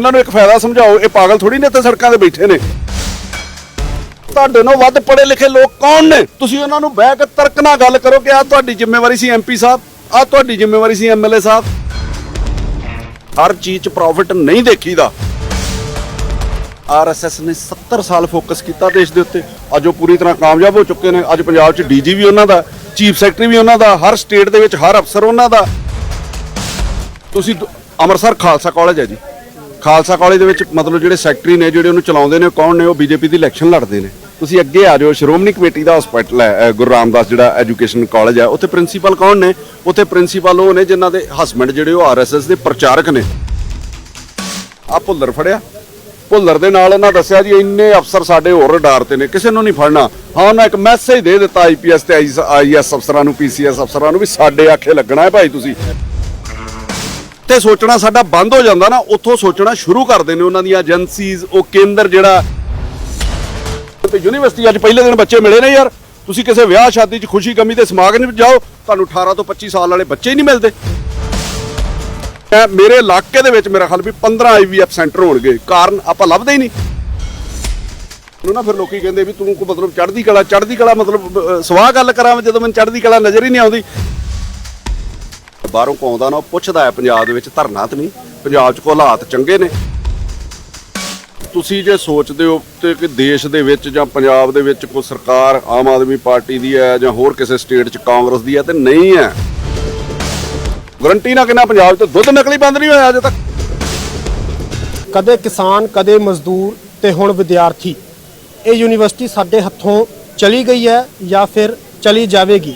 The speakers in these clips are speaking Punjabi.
ਇਹਨਾਂ ਨੂੰ ਇੱਕ ਫਾਇਦਾ ਸਮਝਾਓ, ਇਹ ਪਾਗਲ ਥੋੜੀ ਨੇ ਇੱਥੇ ਸੜਕਾਂ ਤੇ ਬੈਠੇ ਨੇ। ਤੁਹਾਡੇ ਨਾਲੋਂ ਵੱਧ ਪੜ੍ਹੇ ਲਿਖੇ ਲੋਕ ਕੌਣ ਨੇ? ਤੁਸੀਂ ਉਹਨਾਂ ਨੂੰ ਬਹਿ ਕੇ ਤਰਕ ਨਾਲ ਗੱਲ ਕਰੋ ਕਿ ਆ ਤੁਹਾਡੀ ਜ਼ਿੰਮੇਵਾਰੀ ਸੀ ਐਮਪੀ ਸਾਹਿਬ ਆ ਤੁਹਾਡੀ ਜ਼ਿੰਮੇਵਾਰੀ ਸੀ ਐਮਐਲਏ ਸਾਹਿਬ। ਹਰ ਚੀਜ਼ 'ਚ ਪ੍ਰੋਫਿਟ ਨਹੀਂ ਦੇਖੀਦਾ। ਆਰਐਸਐਸ ਨੇ 70 ਸਾਲ ਫੋਕਸ ਕੀਤਾ ਦੇਸ਼ ਦੇ ਉੱਤੇ। ਅੱਜ ਉਹ ਪੂਰੀ ਤਰ੍ਹਾਂ ਕਾਮਯਾਬ ਹੋ ਚੁੱਕੇ ਨੇ। ਅੱਜ ਪੰਜਾਬ 'ਚ ਡੀਜੀ ਵੀ ਉਹਨਾਂ ਦਾ, ਚੀਫ ਸੈਕਟਰੀ ਵੀ ਉਹਨਾਂ ਦਾ, ਹਰ ਸਟੇਟ ਦੇ ਵਿੱਚ ਹਰ ਅਫਸਰ ਉਹਨਾਂ ਦਾ। ਤੁਸੀਂ ਅੰਮ੍ਰਿਤਸਰ ਖਾਲਸਾ ਕਾਲਜ ਹੈ ਜੀ। ਖਾਲਸਾ ਕਾਲਜ ਦੇ ਵਿੱਚ ਮਤਲਬ ਜਿਹੜੇ ਸੈਕਟਰੀ ਨੇ, ਜਿਹੜੇ ਉਹਨੂੰ ਚਲਾਉਂਦੇ ਨੇ ਕੌਣ ਨੇ? ਉਹ ਬੀਜੇਪੀ ਦੀ ਇਲੈਕਸ਼ਨ ਲੜਦੇ ਨੇ। ਤੁਸੀਂ ਅੱਗੇ ਆ ਜਾਓ, ਸ਼੍ਰੋਮਣੀ ਕਮੇਟੀ ਦਾ ਹਸਪੀਟਲ ਹੈ ਗੁਰੂ ਰਾਮਦਾਸ ਜਿਹੜਾ ਐਜੂਕੇਸ਼ਨ ਕਾਲਜ ਹੈ, ਉੱਥੇ ਪ੍ਰਿੰਸੀਪਲ ਕੌਣ ਨੇ? ਉੱਥੇ ਪ੍ਰਿੰਸੀਪਲ ਉਹ ਨੇ ਜਿਨ੍ਹਾਂ ਦੇ ਹਸਬੰਡ ਜਿਹੜੇ ਉਹ ਆਰਐਸਐਸ ਦੇ ਪ੍ਰਚਾਰਕ ਨੇ। ਆ ਭੁੱਲਰ ਫੜਿਆ। ਭੁੱਲਰ ਦੇ ਨਾਲ ਉਹਨਾਂ ਦੱਸਿਆ ਜੀ, ਇੰਨੇ ਅਫਸਰ ਸਾਡੇ ਹੋਰ ਰਡਾਰ ਤੇ ਨੇ, ਕਿਸੇ ਨੂੰ ਨਹੀਂ ਫੜਨਾ। ਹਾਂ, ਉਹਨਾਂ ਇੱਕ ਮੈਸੇਜ ਦੇ ਦਿੱਤਾ ਆਈਪੀਐਸ ਤੇ ਆਈਐਸ ਅਫਸਰਾਂ ਨੂੰ ਪੀਸੀਐਸ ਅਫਸਰਾਂ ਨੂੰ ਵੀ ਸਾਡੇ ਆਖੇ ਲੱਗਣਾ ਹੈ ਭਾਈ ਤੁਸੀਂ। ਤੇ ਸੋਚਣਾ ਸਾਡਾ ਬੰਦ ਹੋ ਜਾਂਦਾ ਨਾ, ਉੱਥੋਂ ਸੋਚਣਾ ਸ਼ੁਰੂ ਕਰਦੇ ਨੇ ਉਹਨਾਂ ਦੀਆਂ ਏਜੰਸੀਜ਼ ਉਹ ਕੇਂਦਰ ਜਿਹੜਾ ਤੇ ਯੂਨੀਵਰਸਿਟੀ ਅੱਜ ਪਹਿਲੇ ਦਿਨ ਬੱਚੇ ਮਿਲੇ ਨੇ ਯਾਰ। ਤੁਸੀਂ ਕਿਸੇ ਵਿਆਹ ਸ਼ਾਦੀ 'ਚ ਖੁਸ਼ੀ ਗਮੀ ਦੇ ਸਮਾਗਮ 'ਚ ਜਾਓ, ਤੁਹਾਨੂੰ 18 ਤੋਂ 25 ਸਾਲ ਵਾਲੇ ਬੱਚੇ ਹੀ ਨਹੀਂ ਮਿਲਦੇ। ਮੇਰੇ ਇਲਾਕੇ ਦੇ ਵਿੱਚ ਮੇਰਾ ਖਿਆਲ ਵੀ 15 ਆਈਵੀਐਫ ਸੈਂਟਰ ਹੋਣਗੇ, ਕਾਰਨ ਆਪਾਂ ਲੱਭਦੇ ਹੀ ਨਹੀਂ। ਨੂੰ ਨਾ ਫਿਰ ਲੋਕੀ ਕਹਿੰਦੇ ਵੀ ਤੂੰ ਕੋ ਮਤਲਬ ਚੜ੍ਹਦੀ ਕਲਾ ਚੜ੍ਹਦੀ ਕਲਾ ਮਤਲਬ ਸਵਾਹ ਗੱਲ ਕਰਾਂ, ਜਦੋਂ ਮੈਨੂੰ ਚੜ੍ਹਦੀ ਕਲਾ ਨਜ਼ਰ ਹੀ ਨਹੀਂ ਆਉਂਦੀ। ਬਾਹਰੋਂ ਕੋ ਆਉਂਦਾ ਨਾ, ਉਹ ਪੁੱਛਦਾ ਹੈ ਪੰਜਾਬ ਦੇ ਵਿੱਚ, ਧਰਨਾ ਤਾਂ ਨਹੀਂ, ਪੰਜਾਬ 'ਚ ਕੋ ਹਾਲਾਤ ਚੰਗੇ ਨੇ? ਤੁਸੀਂ ਜੇ ਸੋਚਦੇ ਹੋ ਤੇ ਕਿ ਦੇਸ਼ ਦੇ ਵਿੱਚ ਜਾਂ ਪੰਜਾਬ ਦੇ ਵਿੱਚ ਕੋਈ ਸਰਕਾਰ ਆਮ ਆਦਮੀ ਪਾਰਟੀ ਦੀ ਹੈ ਜਾਂ ਹੋਰ ਕਿਸੇ ਸਟੇਟ 'ਚ ਕਾਂਗਰਸ ਦੀ ਹੈ ਤੇ ਨਹੀਂ ਹੈ? ਗਰੰਟੀ ਨਾ ਕਿੰਨਾ ਪੰਜਾਬ 'ਚ ਦੁੱਧ ਨਕਲੀ ਬੰਦ ਨਹੀਂ ਹੋਇਆ ਅਜੇ ਤੱਕ? ਕਦੇ ਕਿਸਾਨ, ਕਦੇ ਮਜ਼ਦੂਰ ਤੇ ਹੁਣ ਵਿਦਿਆਰਥੀ, ਇਹ ਯੂਨੀਵਰਸਿਟੀ ਸਾਡੇ ਹੱਥੋਂ ਚਲੀ ਗਈ ਹੈ ਜਾਂ ਫਿਰ ਚਲੀ ਜਾਵੇਗੀ?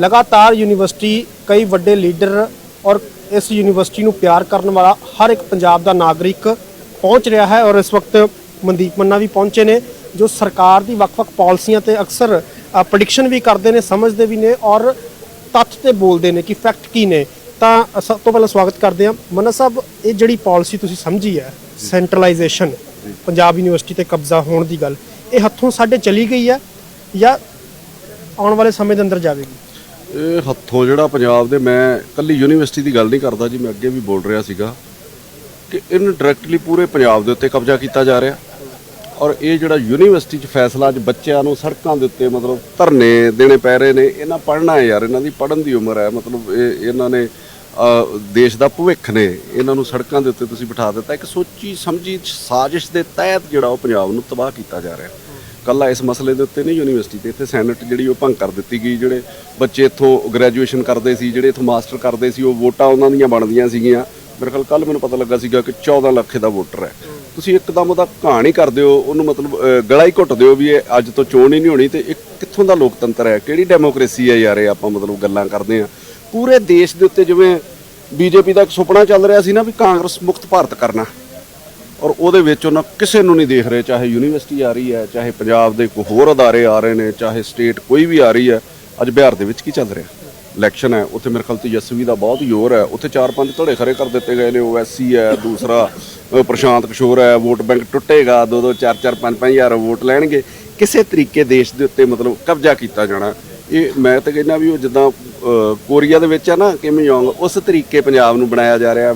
ਲਗਾਤਾਰ ਯੂਨੀਵਰਸਿਟੀ ਕਈ ਵੱਡੇ ਲੀਡਰ ਔਰ ਇਸ ਯੂਨੀਵਰਸਿਟੀ ਨੂੰ ਪਿਆਰ ਕਰਨ ਵਾਲਾ ਹਰ ਇੱਕ ਪੰਜਾਬ ਦਾ ਨਾਗਰਿਕ ਪਹੁੰਚ ਰਿਹਾ ਹੈ ਔਰ ਇਸ ਵਕਤ ਮਨਦੀਪ ਮੰਨਾ ਵੀ ਪਹੁੰਚੇ ਨੇ ਜੋ ਸਰਕਾਰ ਦੀ ਵੱਖ-ਵੱਖ ਪਾਲਿਸੀਆਂ ਤੇ ਅਕਸਰ ਪ੍ਰੈਡਿਕਸ਼ਨ ਵੀ ਕਰਦੇ ਨੇ ਸਮਝਦੇ ਵੀ ਨੇ ਔਰ ਤੱਥ ਤੇ ਬੋਲਦੇ ਨੇ ਕਿ ਫੈਕਟ ਕੀ ਨੇ। ਤਾਂ ਸਭ ਤੋਂ ਪਹਿਲਾਂ ਸਵਾਗਤ ਕਰਦੇ ਹਾਂ। ਮੰਨਾ ਸਾਹਿਬ ਇਹ ਜਿਹੜੀ ਪਾਲਿਸੀ ਤੁਸੀਂ ਸਮਝੀ ਹੈ ਸੈਂਟਰਲਾਈਜੇਸ਼ਨ ਪੰਜਾਬ ਯੂਨੀਵਰਸਿਟੀ ਤੇ ਕਬਜ਼ਾ ਹੋਣ ਦੀ ਗੱਲ ਇਹ ਹੱਥੋਂ ਸਾਡੇ ਚਲੀ ਗਈ ਹੈ ਜਾਂ ਆਉਣ ਵਾਲੇ ਸਮੇਂ ਦੇ ਅੰਦਰ ਜਾਵੇਗੀ? ਇਹ ਹੱਥੋਂ ਜਿਹੜਾ ਪੰਜਾਬ ਦੇ ਮੈਂ ਕੱਲੀ ਯੂਨੀਵਰਸਿਟੀ ਦੀ ਗੱਲ ਨਹੀਂ ਕਰਦਾ ਜੀ, ਮੈਂ ਅੱਗੇ ਵੀ ਬੋਲ ਰਿਹਾ ਸੀਗਾ ਕਿ ਇਹਨੂੰ ਡਾਇਰੈਕਟਲੀ ਪੂਰੇ ਪੰਜਾਬ ਦੇ ਉੱਤੇ ਕਬਜ਼ਾ ਕੀਤਾ ਜਾ ਰਿਹਾ। ਔਰ ਇਹ ਜਿਹੜਾ ਯੂਨੀਵਰਸਿਟੀ 'ਚ ਫੈਸਲਾ ਅੱਜ ਬੱਚਿਆਂ ਨੂੰ ਸੜਕਾਂ ਦੇ ਉੱਤੇ ਮਤਲਬ ਧਰਨੇ ਦੇਣੇ ਪੈ ਰਹੇ ਨੇ, ਇਹਨਾਂ ਪੜ੍ਹਨਾ ਹੈ ਯਾਰ, ਇਹਨਾਂ ਦੀ ਪੜ੍ਹਨ ਦੀ ਉਮਰ ਹੈ, ਮਤਲਬ ਇਹ, ਇਹਨਾਂ ਨੇ ਦੇਸ਼ ਦਾ ਭਵਿੱਖ ਨੇ, ਇਹਨਾਂ ਨੂੰ ਸੜਕਾਂ ਦੇ ਉੱਤੇ ਤੁਸੀਂ ਬਿਠਾ ਦਿੱਤਾ। ਇੱਕ ਸੋਚੀ ਸਮਝੀ ਸਾਜ਼ਿਸ਼ ਦੇ ਤਹਿਤ ਜਿਹੜਾ ਉਹ ਪੰਜਾਬ ਨੂੰ ਤਬਾਹ ਕੀਤਾ ਜਾ ਰਿਹਾ। ਕੱਲਾ ਇਸ ਮਸਲੇ ਦੇ ਉੱਤੇ ਨਹੀਂ ਯੂਨੀਵਰਸਿਟੀ ਤੇ ਇੱਥੇ ਸੈਨੇਟ ਜਿਹੜੀ ਉਹ ਭੰਗ ਕਰ ਦਿੱਤੀ ਗਈ ਜਿਹੜੇ ਬੱਚੇ ਇੱਥੋਂ ਗ੍ਰੈਜੂਏਸ਼ਨ ਕਰਦੇ ਸੀ ਜਿਹੜੇ ਇੱਥੋਂ ਮਾਸਟਰ ਕਰਦੇ ਸੀ ਉਹ ਵੋਟਾਂ ਉਹਨਾਂ ਦੀਆਂ ਬਣਦੀਆਂ ਸੀਗੀਆਂ। ਮੇਰੇ ਖਿਆਲ ਕੱਲ ਮੈਨੂੰ ਪਤਾ ਲੱਗਾ ਸੀਗਾ ਕਿ 14 ਲੱਖ ਦਾ ਵੋਟਰ ਹੈ। ਤੁਸੀਂ ਇੱਕਦਮ ਉਹਦਾ ਕਹਾਣੀ ਕਰ ਦਿਓ ਉਹਨੂੰ ਮਤਲਬ ਅਹ, ਗਲਾ ਹੀ ਘੁੱਟ ਦਿਓ ਵੀ ਇਹ ਅੱਜ ਤੋਂ ਚੋਣ ਹੀ ਨਹੀਂ ਹੋਣੀ ਤੇ ਇਹ ਕਿੱਥੋਂ ਦਾ ਲੋਕਤੰਤਰ ਹੈ? ਕਿਹੜੀ ਡੈਮੋਕ੍ਰੇਸੀ ਹੈ ਯਾਰ ਇਹ ਆਪਾਂ ਮਤਲਬ ਗੱਲਾਂ ਕਰਦੇ ਆ ਪੂਰੇ ਦੇਸ਼ ਦੇ ਉੱਤੇ ਜਿਵੇਂ ਬੀਜੇਪੀ ਦਾ ਇੱਕ ਸੁਪਨਾ ਚੱਲ ਰਿਹਾ ਸੀ ਨਾ ਵੀ ਕਾਂਗਰਸ ਮੁਕਤ ਭਾਰਤ ਕਰਨਾ। ਔਰ ਉਹਦੇ ਵਿੱਚ ਉਹਨਾਂ ਕਿਸੇ ਨੂੰ ਨਹੀਂ ਦੇਖ ਰਹੇ, ਚਾਹੇ ਯੂਨੀਵਰਸਿਟੀ ਆ ਰਹੀ ਹੈ, ਚਾਹੇ ਪੰਜਾਬ ਦੇ ਕੋਈ ਹੋਰ ਅਦਾਰੇ ਆ ਰਹੇ ਨੇ, ਚਾਹੇ ਸਟੇਟ ਕੋਈ ਵੀ ਆ ਰਹੀ ਹੈ, ਅੱਜ ਬਿਹਾਰ ਦੇ ਵਿੱਚ ਕੀ ਚੱਲ ਰਿਹਾ? ਇਲੈਕਸ਼ਨ ਹੈ, ਉੱਥੇ ਮੇਰੇ ਖਿਆਲ ਤੇਜਸਵੀ ਦਾ ਬਹੁਤ ਜ਼ੋਰ ਹੈ, ਉੱਥੇ ਚਾਰ ਪੰਜ ਧੜੇ ਖਰੇ ਕਰ ਦਿੱਤੇ ਗਏ ਨੇ ਓਐਸਸੀ ਹੈ, ਦੂਸਰਾ, ਅਹ, ਪ੍ਰਸ਼ਾਂਤ ਕਿਸ਼ੋਰ ਹੈ, ਵੋਟ ਬੈਂਕ ਟੁੱਟੇਗਾ ਦੋ ਦੋ ਚਾਰ ਚਾਰ ਪੰਜ ਪੰਜ ਹਜ਼ਾਰ ਵੋਟ ਲੈਣਗੇ। ਕਿਸੇ ਤਰੀਕੇ ਦੇਸ਼ ਦੇ ਉੱਤੇ ਮਤਲਬ ਕਬਜ਼ਾ ਕੀਤਾ ਜਾਣਾ ਇਹ ਮੈਂ ਤਾਂ ਕਹਿੰਦਾ ਵੀ ਉਹ ਜਿੱਦਾਂ ਕੋਰੀਆ ਦੇ ਵਿੱਚ ਆ ਨਾ ਕਿਮ ਯੋਂਗ ਉਸ ਤਰੀਕੇ ਪੰਜਾਬ ਨੂੰ ਬਣਾਇਆ ਜਾ ਰਿਹਾ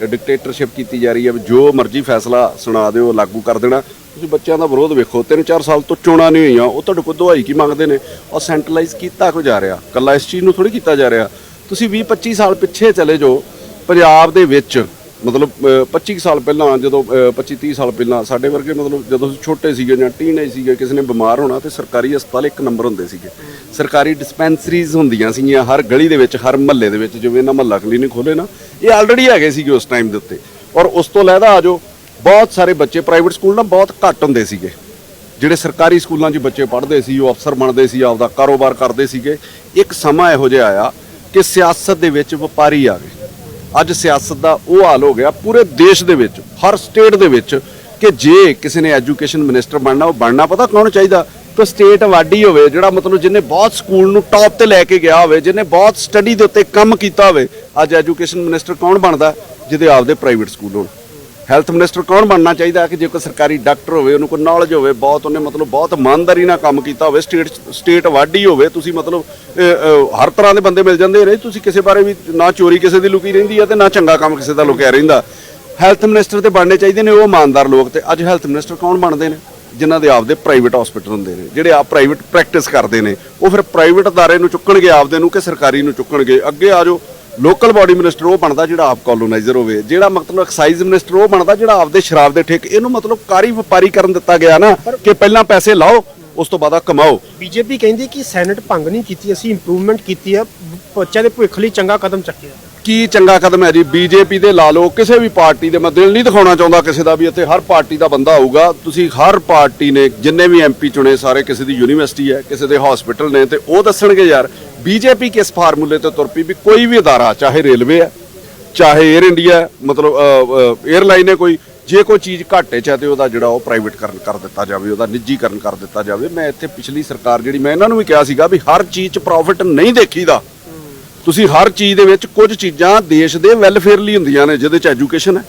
ਡਿਕਟੇਟਰਸ਼ਿਪ ਕੀਤੀ ਜਾ ਰਹੀ ਹੈ, ਵੀ ਜੋ ਮਰਜ਼ੀ ਫੈਸਲਾ ਸੁਣਾ ਦਿਓ, ਲਾਗੂ ਕਰ ਦੇਣਾ। ਤੁਸੀਂ ਬੱਚਿਆਂ ਦਾ ਵਿਰੋਧ ਵੇਖੋ 3-4 ਸਾਲ ਤੋਂ ਚੋਣਾਂ ਨਹੀਂ ਹੋਈਆਂ, ਉਹ ਤੁਹਾਡੇ ਕੋਲ ਦਵਾਈ ਕੀ ਮੰਗਦੇ ਨੇ? ਔਰ ਸੈਂਟਰਲਾਈਜ਼ ਕੀਤਾ ਕਿਉਂ ਜਾ ਰਿਹਾ? ਕੱਲਾ ਇਸ ਚੀਜ਼ ਨੂੰ ਥੋੜੀ ਕੀਤਾ ਜਾ ਰਿਹਾ। ਤੁਸੀਂ 20-25 ਸਾਲ ਪਿੱਛੇ ਚਲੇ ਜਾਓ, ਪੰਜਾਬ ਦੇ ਵਿੱਚ ਮਤਲਬ ਅਹ, 25 ਸਾਲ ਪਹਿਲਾਂ ਜਦੋਂ 25-30 ਸਾਲ ਪਹਿਲਾਂ ਸਾਡੇ ਵਰਗੇ ਮਤਲਬ ਜਦੋਂ ਅਸੀਂ ਛੋਟੇ ਸੀਗੇ ਜਾਂ ਟੀਨੇਜ ਸੀਗੇ ਕਿਸੇ ਨੇ ਬਿਮਾਰ ਹੋਣਾ ਤੇ ਸਰਕਾਰੀ ਹਸਪਤਾਲ ਇੱਕ ਨੰਬਰ ਹੁੰਦੇ ਸੀਗੇ। ਸਰਕਾਰੀ ਡਿਸਪੈਂਸਰੀਜ਼ ਹੁੰਦੀਆਂ ਸੀਗੀਆਂ ਹਰ ਗਲੀ ਦੇ ਵਿੱਚ ਹਰ ਮਹੱਲੇ ਦੇ ਵਿੱਚ ਜਿਵੇਂ ਇਹਨਾਂ ਮਹੱਲਾ ਕਲੀਨਿਕ ਖੋਲੇ ਨਾ ਇਹ ਆਲਰੇਡੀ ਹੈਗੇ ਸੀਗੇ ਉਸ ਟਾਈਮ ਦੇ ਉੱਤੇ। ਔਰ ਉਸ ਤੋਂ ਲੈਦਾ ਆ ਜਾਓ ਬਹੁਤ ਸਾਰੇ ਬੱਚੇ ਪ੍ਰਾਈਵੇਟ ਸਕੂਲ ਨਾ ਬਹੁਤ ਘੱਟ ਹੁੰਦੇ ਸੀਗੇ। ਜਿਹੜੇ ਸਰਕਾਰੀ ਸਕੂਲਾਂ 'ਚ ਬੱਚੇ ਪੜ੍ਹਦੇ ਸੀ ਉਹ ਅਫਸਰ ਬਣਦੇ ਸੀ ਆਪਦਾ ਕਾਰੋਬਾਰ ਕਰਦੇ ਸੀਗੇ। ਇੱਕ ਸਮਾਂ ਇਹੋ ਜਿਹਾ ਆਇਆ ਕਿ ਸਿਆਸਤ ਦੇ ਵਿੱਚ ਵਪਾਰੀ ਆ ਗਏ। ਅੱਜ ਸਿਆਸਤ ਦਾ ਉਹ ਹਾਲ ਹੋ ਗਿਆ ਪੂਰੇ ਦੇਸ਼ ਦੇ ਵਿੱਚ, ਹਰ ਸਟੇਟ ਦੇ ਵਿੱਚ ਕਿ ਜੇ ਕਿਸੇ ਨੇ ਐਜੂਕੇਸ਼ਨ ਮਿਨਿਸਟਰ ਬਣਨਾ, ਉਹ ਬਣਨਾ ਪਤਾ ਕੌਣ ਚਾਹੀਦਾ? ਤਾਂ ਸਟੇਟ ਵਾਡੀ ਹੋਵੇ ਜਿਹੜਾ ਮਤਲਬ ਜਿਹਨੇ ਬਹੁਤ ਸਕੂਲ ਨੂੰ ਟੌਪ ਤੇ ਲੈ ਕੇ ਗਿਆ ਹੋਵੇ, ਜਿਹਨੇ ਬਹੁਤ ਸਟੱਡੀ ਦੇ ਉੱਤੇ ਕੰਮ ਕੀਤਾ ਹੋਵੇ, ਅੱਜ ਐਜੂਕੇਸ਼ਨ ਮਿਨਿਸਟਰ ਕੌਣ ਬਣਦਾ? ਜਿਹਦੇ ਆਪਦੇ ਪ੍ਰਾਈਵੇਟ ਸਕੂਲ ਹੋਣ। ਹੈਲਥ ਮਿਨਿਸਟਰ ਕੌਣ ਬਣਨਾ ਚਾਹੀਦਾ ਕਿ ਜੇ ਕੋਈ ਸਰਕਾਰੀ ਡਾਕਟਰ ਹੋਵੇ, ਉਹਨੂੰ ਕੋਈ ਨੌਲੇਜ ਹੋਵੇ, ਬਹੁਤ ਉਹਨੇ ਮਤਲਬ ਬਹੁਤ ਇਮਾਨਦਾਰੀ ਨਾਲ ਕੰਮ ਕੀਤਾ ਹੋਵੇ ਸਟੇਟ ਸਟੇਟ ਵਾਢੀ ਹੋਵੇ, ਤੁਸੀਂ ਮਤਲਬ ਹਰ ਤਰ੍ਹਾਂ ਦੇ ਬੰਦੇ ਮਿਲ ਜਾਂਦੇ ਨੇ ਤੁਸੀਂ ਕਿਸੇ ਬਾਰੇ ਵੀ ਨਾ ਚੋਰੀ ਕਿਸੇ ਦੀ ਲੁਕੀ ਰਹਿੰਦੀ ਹੈ ਤੇ ਨਾ ਚੰਗਾ ਕੰਮ ਕਿਸੇ ਦਾ ਲੁਕਿਆ ਰਹਿੰਦਾ। ਹੈਲਥ ਮਿਨਿਸਟਰ ਤੇ ਬਣਨੇ ਚਾਹੀਦੇ ਨੇ ਉਹ ਇਮਾਨਦਾਰ ਲੋਕ ਤੇ ਅੱਜ ਹੈਲਥ ਮਿਨਿਸਟਰ ਕੌਣ ਬਣਦੇ ਨੇ? ਜਿਨ੍ਹਾਂ ਦੇ ਆਪਦੇ ਪ੍ਰਾਈਵੇਟ ਹਸਪੀਟਲ ਹੁੰਦੇ ਨੇ, ਜਿਹੜੇ ਆਪ ਪ੍ਰਾਈਵੇਟ ਪ੍ਰੈਕਟਿਸ ਕਰਦੇ ਨੇ। ਉਹ ਫਿਰ ਪ੍ਰਾਈਵੇਟ ਅਦਾਰੇ ਨੂੰ ਚੁੱਕਣਗੇ, ਆਪਦੇ ਨੂੰ ਕਿ ਸਰਕਾਰੀ ਨੂੰ ਚੁੱਕਣਗੇ। ਅੱਗੇ ਆ ਜਾਓ ਲੋਕਲ ਬਾਡੀ ਮਿਨਿਸਟਰ ਉਹ ਬਣਦਾ ਜਿਹੜਾ ਆਪ ਕਲੋਨਾਈਜ਼ਰ ਹੋਵੇ। ਜਿਹੜਾ ਮਤਲਬ ਐਕਸਾਈਜ਼ ਮਿਨਿਸਟਰ ਉਹ ਬਣਦਾ ਜਿਹੜਾ ਆਪਦੇ ਸ਼ਰਾਬ ਦੇ ਠੇਕੇ ਇਹਨੂੰ ਮਤਲਬ ਕਾਰੀ ਵਪਾਰੀ ਕਰਨ ਦਿੱਤਾ ਗਿਆ ਨਾ ਕਿ ਪਹਿਲਾਂ ਪੈਸੇ ਲਾਓ ਉਸ ਤੋਂ ਬਾਅਦ ਆ ਕਮਾਓ। ਬੀਜੇਪੀ ਕਹਿੰਦੀ ਕਿ ਸੈਨੇਟ ਭੰਗ ਨਹੀਂ ਕੀਤੀ ਅਸੀਂ ਇੰਪਰੂਵਮੈਂਟ ਕੀਤੀ ਹੈ ਬੱਚਿਆਂ ਦੇ ਭਵਿੱਖ ਲਈ ਚੰਗਾ ਕਦਮ ਚੱਕਿਆ। ਕੀ ਚੰਗਾ ਕਦਮ ਹੈ ਜੀ? ਬੀਜੇਪੀ ਦੇ ਲਾ ਲਓ ਕਿਸੇ ਵੀ ਪਾਰਟੀ ਦੇ ਮੈਂ ਦਿਲ ਨਹੀਂ ਦਿਖਾਉਣਾ ਚਾਹੁੰਦਾ ਕਿਸੇ ਦਾ ਵੀ ਇੱਥੇ ਹਰ ਪਾਰਟੀ ਦਾ ਬੰਦਾ ਆਊਗਾ। ਤੁਸੀਂ ਹਰ ਪਾਰਟੀ ਨੇ ਜਿੰਨੇ ਵੀ ਐਮਪੀ ਚੁਣੇ ਸਾਰੇ ਕਿਸੇ ਦੀ ਯੂਨੀਵਰਸਿਟੀ ਹੈ ਕਿਸੇ ਦੇ ਹਸਪੀਟਲ ਨੇ ਤੇ ਉਹ ਦੱਸਣਗੇ ਯਾਰ ਬੀਜੇਪੀ ਕਿਸ ਫਾਰਮੂਲੇ ਤੇ ਤੁਰ ਪਈ ਵੀ ਕੋਈ ਵੀ ਅਦਾਰਾ, ਚਾਹੇ ਰੇਲਵੇ ਹੈ, ਚਾਹੇ 에ਅਰ ਇੰਡੀਆ ਮਤਲਬ 에ਅਰਲਾਈਨ ਹੈ ਕੋਈ, ਜੇ ਕੋਈ ਚੀਜ਼ ਘਾਟੇ ਚ ਹੈ ਤੇ ਉਹਦਾ ਜਿਹੜਾ ਉਹ ਪ੍ਰਾਈਵੇਟਕਰਨ ਕਰ ਦਿੱਤਾ ਜਾਵੇ, ਉਹਦਾ ਨਿੱਜੀਕਰਨ ਕਰ ਦਿੱਤਾ ਜਾਵੇ, ਮੈਂ ਇੱਥੇ ਪਿਛਲੀ ਸਰਕਾਰ ਜਿਹੜੀ, ਮੈਂ ਇਹਨਾਂ ਨੂੰ ਵੀ ਕਿਹਾ ਸੀਗਾ ਵੀ ਹਰ ਚੀਜ਼ 'ਚ ਪ੍ਰੋਫਿਟ ਨਹੀਂ ਦੇਖੀਦਾ। ਤੁਸੀਂ ਹਰ ਚੀਜ਼ ਦੇ ਵਿੱਚ ਕੁਝ ਚੀਜ਼ਾਂ ਦੇਸ਼ ਦੇ ਵੈਲਫੇਅਰ ਲਈ ਹੁੰਦੀਆਂ ਨੇ, ਜਿਹਦੇ ਚ ਐਜੂਕੇਸ਼ਨ ਹੈ,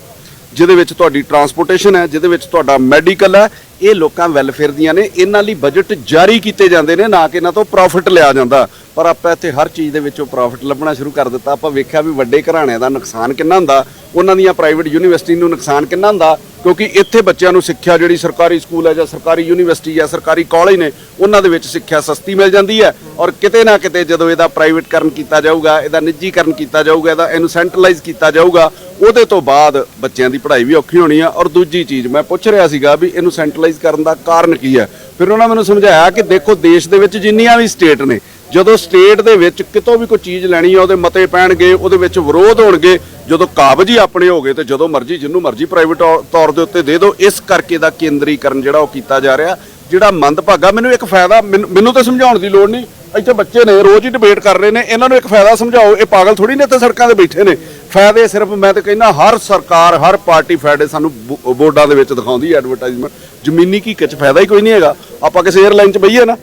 ਜਿਹਦੇ ਵਿੱਚ ਤੁਹਾਡੀ ਟਰਾਂਸਪੋਰਟੇਸ਼ਨ ਹੈ, ਜਿਹਦੇ ਵਿੱਚ ਤੁਹਾਡਾ ਮੈਡੀਕਲ ਹੈ ਇਹ ਲੋਕਾਂ ਵੈਲਫੇਅਰ ਦੀਆਂ ਨੇ, ਇਹਨਾਂ ਲਈ ਬਜਟ ਜਾਰੀ ਕੀਤੇ ਜਾਂਦੇ ਨੇ, ਨਾ ਕਿ ਇਹਨਾਂ ਤੋਂ ਪ੍ਰੋਫਿਟ ਲਿਆ ਜਾਂਦਾ। ਪਰ ਆਪਾਂ ਇੱਥੇ ਹਰ ਚੀਜ਼ ਦੇ ਵਿੱਚੋਂ ਪ੍ਰੋਫਿਟ ਲੱਭਣਾ ਸ਼ੁਰੂ ਕਰ ਦਿੱਤਾ। ਆਪਾਂ ਵੇਖਿਆ ਵੀ ਵੱਡੇ ਘਰਾਣਿਆਂ ਦਾ ਨੁਕਸਾਨ ਕਿੰਨਾ ਹੁੰਦਾ, ਉਹਨਾਂ ਦੀਆਂ ਪ੍ਰਾਈਵੇਟ ਯੂਨੀਵਰਸਿਟੀ ਨੂੰ ਨੁਕਸਾਨ ਕਿੰਨਾ ਹੁੰਦਾ, ਕਿਉਂਕਿ ਇੱਥੇ ਬੱਚਿਆਂ ਨੂੰ ਸਿੱਖਿਆ ਜਿਹੜੀ ਸਰਕਾਰੀ ਸਕੂਲ ਹੈ ਜਾਂ ਸਰਕਾਰੀ ਯੂਨੀਵਰਸਿਟੀ ਜਾਂ ਸਰਕਾਰੀ ਕਾਲਜ ਨੇ, ਉਹਨਾਂ ਦੇ ਵਿੱਚ ਸਿੱਖਿਆ ਸਸਤੀ ਮਿਲ ਜਾਂਦੀ ਹੈ। ਔਰ ਕਿਤੇ ਨਾ ਕਿਤੇ ਜਦੋਂ ਇਹਦਾ ਪ੍ਰਾਈਵੇਟਕਰਨ ਕੀਤਾ ਜਾਊਗਾ, ਇਹਦਾ ਨਿੱਜੀਕਰਨ ਕੀਤਾ ਜਾਊਗਾ, ਇਹਦਾ ਇਹਨੂੰ ਸੈਂਟਰਲਾਈਜ਼ ਕੀਤਾ ਜਾਊਗਾ, ਉਹਦੇ ਤੋਂ ਬਾਅਦ ਬੱਚਿਆਂ ਦੀ ਪੜ੍ਹਾਈ ਵੀ ਔਖੀ ਹੋਣੀ ਆ। ਔਰ ਦੂਜੀ ਚੀਜ਼ ਮੈਂ ਪੁੱਛ ਰਿਹਾ ਸੀਗਾ ਵੀ ਇਹਨੂੰ ਸੈਂਟਰਲਾਈਜ਼ ਕਰਨ ਦਾ ਕਾਰਨ ਕੀ ਹੈ? ਫਿਰ ਉਹਨਾਂ ਮੈਨੂੰ ਸਮਝਾਇਆ ਕਿ ਦੇਖੋ, ਦੇਸ਼ ਦੇ ਵਿੱਚ ਜਿੰਨੀਆਂ ਵੀ ਸਟੇਟ ਨੇ, ਜਦੋਂ ਸਟੇਟ ਦੇ ਵਿੱਚ ਕਿਤੋਂ ਵੀ ਕੋਈ ਚੀਜ਼ ਲੈਣੀ ਆ, ਉਹਦੇ ਮਤੇ ਪੈਣਗੇ, ਉਹਦੇ ਵਿੱਚ ਵਿਰੋਧ ਹੋਣਗੇ, ਜਦੋਂ ਕਾਬਜ ਹੀ ਆਪਣੇ ਹੋ ਗਏ ਤੇ ਜਦੋਂ ਮਰਜ਼ੀ, ਜਿੰਨੂੰ ਮਰਜ਼ੀ ਪ੍ਰਾਈਵੇਟ ਤੌਰ ਦੇ ਉੱਤੇ ਦੇ ਦਿਓ, ਇਸ ਕਰਕੇ ਦਾ ਕੇਂਦਰੀਕਰਨ ਜਿਹੜਾ ਉਹ ਕੀਤਾ ਜਾ ਰਿਹਾ, ਜਿਹੜਾ ਮੰਦਭਾਗਾ। ਮੈਨੂੰ ਇੱਕ ਫਾਇਦਾ, ਮੈਨੂੰ ਮੈਨੂੰ ਤਾਂ ਸਮਝਾਉਣ ਦੀ ਲੋੜ ਨਹੀਂ। ਇੱਥੇ ਬੱਚੇ ਨੇ ਰੋਜ਼ ਹੀ ਡਿਬੇਟ ਕਰ ਰਹੇ ਨੇ ਇਹਨਾਂ ਨੂੰ ਇੱਕ ਫਾਇਦਾ ਸਮਝਾਓ ਇਹ ਪਾਗਲ ਥੋੜੀ ਨੇ ਇੱਥੇ ਸੜਕਾਂ ਤੇ ਬੈਠੇ ਨੇ। ਫਾਇਦੇ ਸਿਰਫ ਮੈਂ ਤਾਂ ਕਹਿੰਦਾ ਹਰ ਸਰਕਾਰ ਹਰ ਪਾਰਟੀ ਫਾਇਦੇ ਸਾਨੂੰ ਬੋ- ਬੋਰਡਾਂ ਦੇ ਵਿੱਚ ਦਿਖਾਉਂਦੀ ਹੈ ਐਡਵਰਟਾਈਜ਼ਮੈਂਟ ਜ਼ਮੀਨੀ ਕੀ ਚ ਫਾਇਦਾ ਹੀ ਕੋਈ ਨਹੀਂ ਹੈਗਾ। ਆਪਾਂ ਕਿਸੇ 에ਅਰਲਾਈਨ 'ਚ ਬਈਏ ਨਾ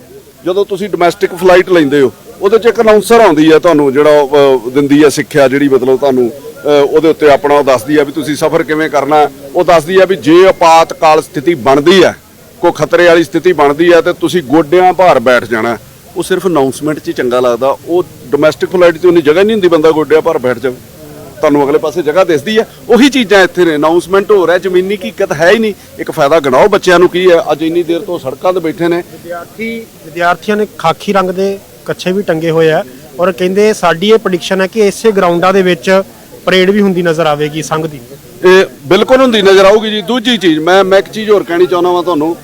ਜਦੋਂ ਤੁਸੀਂ ਡੋਮੈਸਟਿਕ ਫਲਾਈਟ ਲੈਂਦੇ ਹੋ ਉਹਦੇ 'ਚ ਇੱਕ ਅਨਾਉਂਸਰ ਆਉਂਦੀ ਹੈ ਤੁਹਾਨੂੰ ਜਿਹੜਾ ਉਹ, ਦਿੰਦੀ ਹੈ ਸਿੱਖਿਆ ਜਿਹੜੀ ਮਤਲਬ ਤੁਹਾਨੂੰ ਉਹਦੇ ਉੱਤੇ ਆਪਣਾ ਉਹ ਦੱਸਦੀ ਹੈ ਵੀ ਤੁਸੀਂ ਸਫ਼ਰ ਕਿਵੇਂ ਕਰਨਾ ਉਹ ਦੱਸਦੀ ਹੈ ਵੀ ਜੇ ਆਪਾਤਕਾਲ ਸਥਿਤੀ ਬਣਦੀ ਹੈ ਕੋਈ ਖਤਰੇ ਵਾਲੀ ਸਥਿਤੀ ਬਣਦੀ ਹੈ ਤੇ ਤੁਸੀਂ ਗੋਡਿਆਂ ਭਾਰ ਬੈਠ ਜਾਣਾ ਉਹ ਸਿਰਫ ਅਨਾਉਂਸਮੈਂਟ 'ਚ ਚੰਗਾ ਲੱਗਦਾ। ਉਹ ਡੋਮੈਸਟਿਕ ਫਲਾਈਟ 'ਚ ਉਨੀ ਜਗ੍ਹਾ ਨਹੀਂ ਹੁੰਦੀ ਬੰਦਾ ਗੋਡਿਆਂ ਭਾਰ ਬੈਠ ਜਾਵੇ। ਤੁਹਾਨੂੰ ਅਗਲੇ ਪਾਸੇ ਜਗ੍ਹਾ ਦਿਸਦੀ ਹੈ। ਉਹੀ ਚੀਜ਼ਾਂ ਇੱਥੇ ਨੇ। ਅਨਾਉਂਸਮੈਂਟ ਹੋ ਰਿਹਾ। ਜ਼ਮੀਨੀ ਕੀ ਦਿੱਕਤ ਹੈ ਹੀ ਨਹੀਂ। ਇੱਕ ਫਾਇਦਾ ਗਣਾਓ ਬੱਚਿਆਂ ਨੂੰ ਕੀ ਹੈ। ਅੱਜ ਇੰਨੀ ਦੇਰ ਤੋਂ ਸੜਕਾਂ ਤੇ ਬੈਠੇ ਨੇ। ਵਿਦਿਆਰਥੀ ਵਿਦਿਆਰਥੀਆਂ ਨੇ ਖਾਕੀ ਰੰਗ ਦੇ ਕੱਛੇ ਵੀ ਟੰਗੇ ਹੋਏ ਆ ਔਰ ਕਹਿੰਦੇ ਸਾਡੀ ਇਹ ਪ੍ਰੈਡਿਕਸ਼ਨ ਹੈ ਕਿ ਇਸੇ ਗਰਾਊਂਡਾਂ ਦੇ ਵਿੱਚ ਪਰੇਡ ਵੀ ਹੁੰਦੀ ਨਜ਼ਰ ਆਵੇਗੀ ਸੰਘ ਦੀ। ਇਹ ਬਿਲਕੁਲ ਹੁੰਦੀ ਨਜ਼ਰ ਆਊਗੀ ਜੀ। ਦੂਜੀ ਚੀਜ਼ ਮੈਂ ਮੈਂ ਇੱਕ ਚੀਜ਼ ਹੋਰ ਕਹਿਣੀ ਚਾਹੁੰਦਾ ਵਾਂ ਤੁਹਾਨੂੰ।